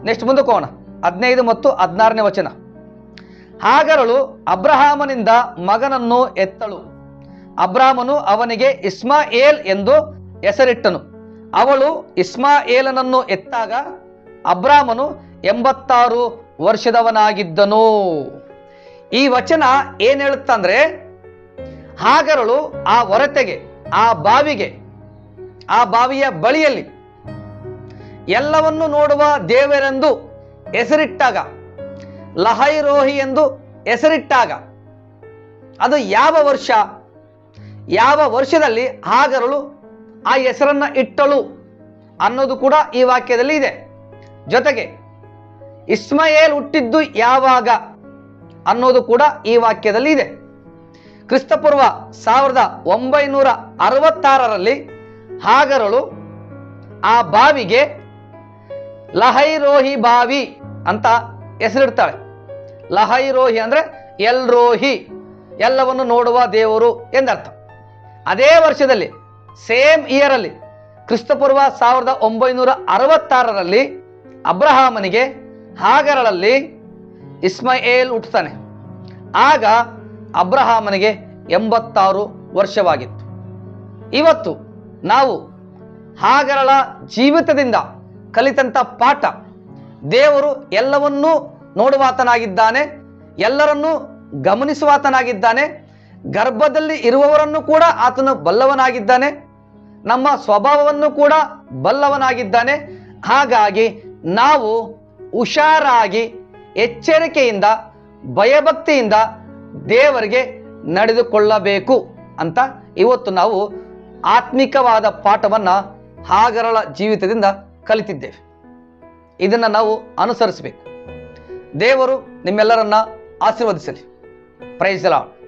ನೆಕ್ಸ್ಟ್ ಮುಂದಕ್ಕೆ ಹೋಗೋಣ. ಹದಿನೈದು ಮತ್ತು ಹದಿನಾರನೇ ವಚನ. ಹಾಗರಳು ಅಬ್ರಹಾಮನಿಂದ ಮಗನನ್ನು ಎತ್ತಳು. ಅಬ್ರಾಹ್ಮನು ಅವನಿಗೆ ಇಸ್ಮಾಯೇಲ್ ಎಂದು ಹೆಸರಿಟ್ಟನು. ಅವಳು ಇಸ್ಮಾಯೇಲನನ್ನು ಎತ್ತಾಗ ಅಬ್ರಾಮನು ಎಂಬತ್ತಾರು ವರ್ಷದವನಾಗಿದ್ದನು. ಈ ವಚನ ಏನ್ ಹೇಳುತ್ತಂದ್ರೆ ಹಾಗರಳು ಆ ಹೊರತೆಗೆ ಆ ಬಾವಿಗೆ, ಆ ಬಾವಿಯ ಬಳಿಯಲ್ಲಿ ಎಲ್ಲವನ್ನು ನೋಡುವ ದೇವರೆಂದು ಹೆಸರಿಟ್ಟಾಗ, ಲಹೈರೋಹಿ ಎಂದು ಹೆಸರಿಟ್ಟಾಗ, ಅದು ಯಾವ ವರ್ಷ? ಯಾವ ವರ್ಷದಲ್ಲಿ ಹಾಗರಳು ಆ ಹೆಸರನ್ನ ಇಟ್ಟಳು ಅನ್ನೋದು ಕೂಡ ಈ ವಾಕ್ಯದಲ್ಲಿ ಇದೆ. ಜೊತೆಗೆ ಇಸ್ಮಾಯೇಲ್ ಹುಟ್ಟಿದ್ದು ಯಾವಾಗ ಅನ್ನೋದು ಕೂಡ ಈ ವಾಕ್ಯದಲ್ಲಿ ಇದೆ. ಕ್ರಿಸ್ತಪೂರ್ವ ಸಾವಿರದ ಒಂಬೈನೂರ ಅರವತ್ತಾರರಲ್ಲಿ ಹಾಗರಳು ಆ ಬಾವಿಗೆ ಲಹೈರೋಹಿ ಬಾವಿ ಅಂತ ಹೆಸರಿಡ್ತಾಳೆ. ಲಹೈರೋಹಿ ಅಂದರೆ ಎಲ್ರೋಹಿ, ಎಲ್ಲವನ್ನು ನೋಡುವ ದೇವರು ಎಂದರ್ಥ. ಅದೇ ವರ್ಷದಲ್ಲಿ, ಸೇಮ್ ಇಯರಲ್ಲಿ ಕ್ರಿಸ್ತಪೂರ್ವ ಸಾವಿರದ ಒಂಬೈನೂರ ಅರವತ್ತಾರರಲ್ಲಿ ಅಬ್ರಹಾಮನಿಗೆ ಹಾಗರಳಲ್ಲಿ ಇಸ್ಮಾಯೇಲ್ ಹುಟ್ಟುತ್ತಾನೆ ಆಗ ಅಬ್ರಹಾಮನಿಗೆ ಎಂಬತ್ತಾರು ವರ್ಷವಾಗಿತ್ತು. ಇವತ್ತು ನಾವು ಹಾಗರಳ ಜೀವಿತದಿಂದ ಕಲಿತಂಥ ಪಾಠ. ದೇವರು ಎಲ್ಲವನ್ನೂ ನೋಡುವಾತನಾಗಿದ್ದಾನೆ, ಎಲ್ಲರನ್ನೂ ಗಮನಿಸುವಾತನಾಗಿದ್ದಾನೆ, ಗರ್ಭದಲ್ಲಿ ಇರುವವರನ್ನು ಕೂಡ ಆತನು ಬಲ್ಲವನಾಗಿದ್ದಾನೆ, ನಮ್ಮ ಸ್ವಭಾವವನ್ನು ಕೂಡ ಬಲ್ಲವನಾಗಿದ್ದಾನೆ. ಹಾಗಾಗಿ ನಾವು ಹುಷಾರಾಗಿ ಎಚ್ಚರಿಕೆಯಿಂದ, ಭಯಭಕ್ತಿಯಿಂದ ದೇವರಿಗೆ ನಡೆದುಕೊಳ್ಳಬೇಕು ಅಂತ ಇವತ್ತು ನಾವು ಆತ್ಮಿಕವಾದ ಪಾಠವನ್ನು ಹಾಗರಳ ಜೀವಿತದಿಂದ ಕಲಿತಿದ್ದೇವೆ. ಇದನ್ನು ನಾವು ಅನುಸರಿಸಬೇಕು. ದೇವರು ನಿಮ್ಮೆಲ್ಲರನ್ನ ಆಶೀರ್ವದಿಸಲಿ. Price lord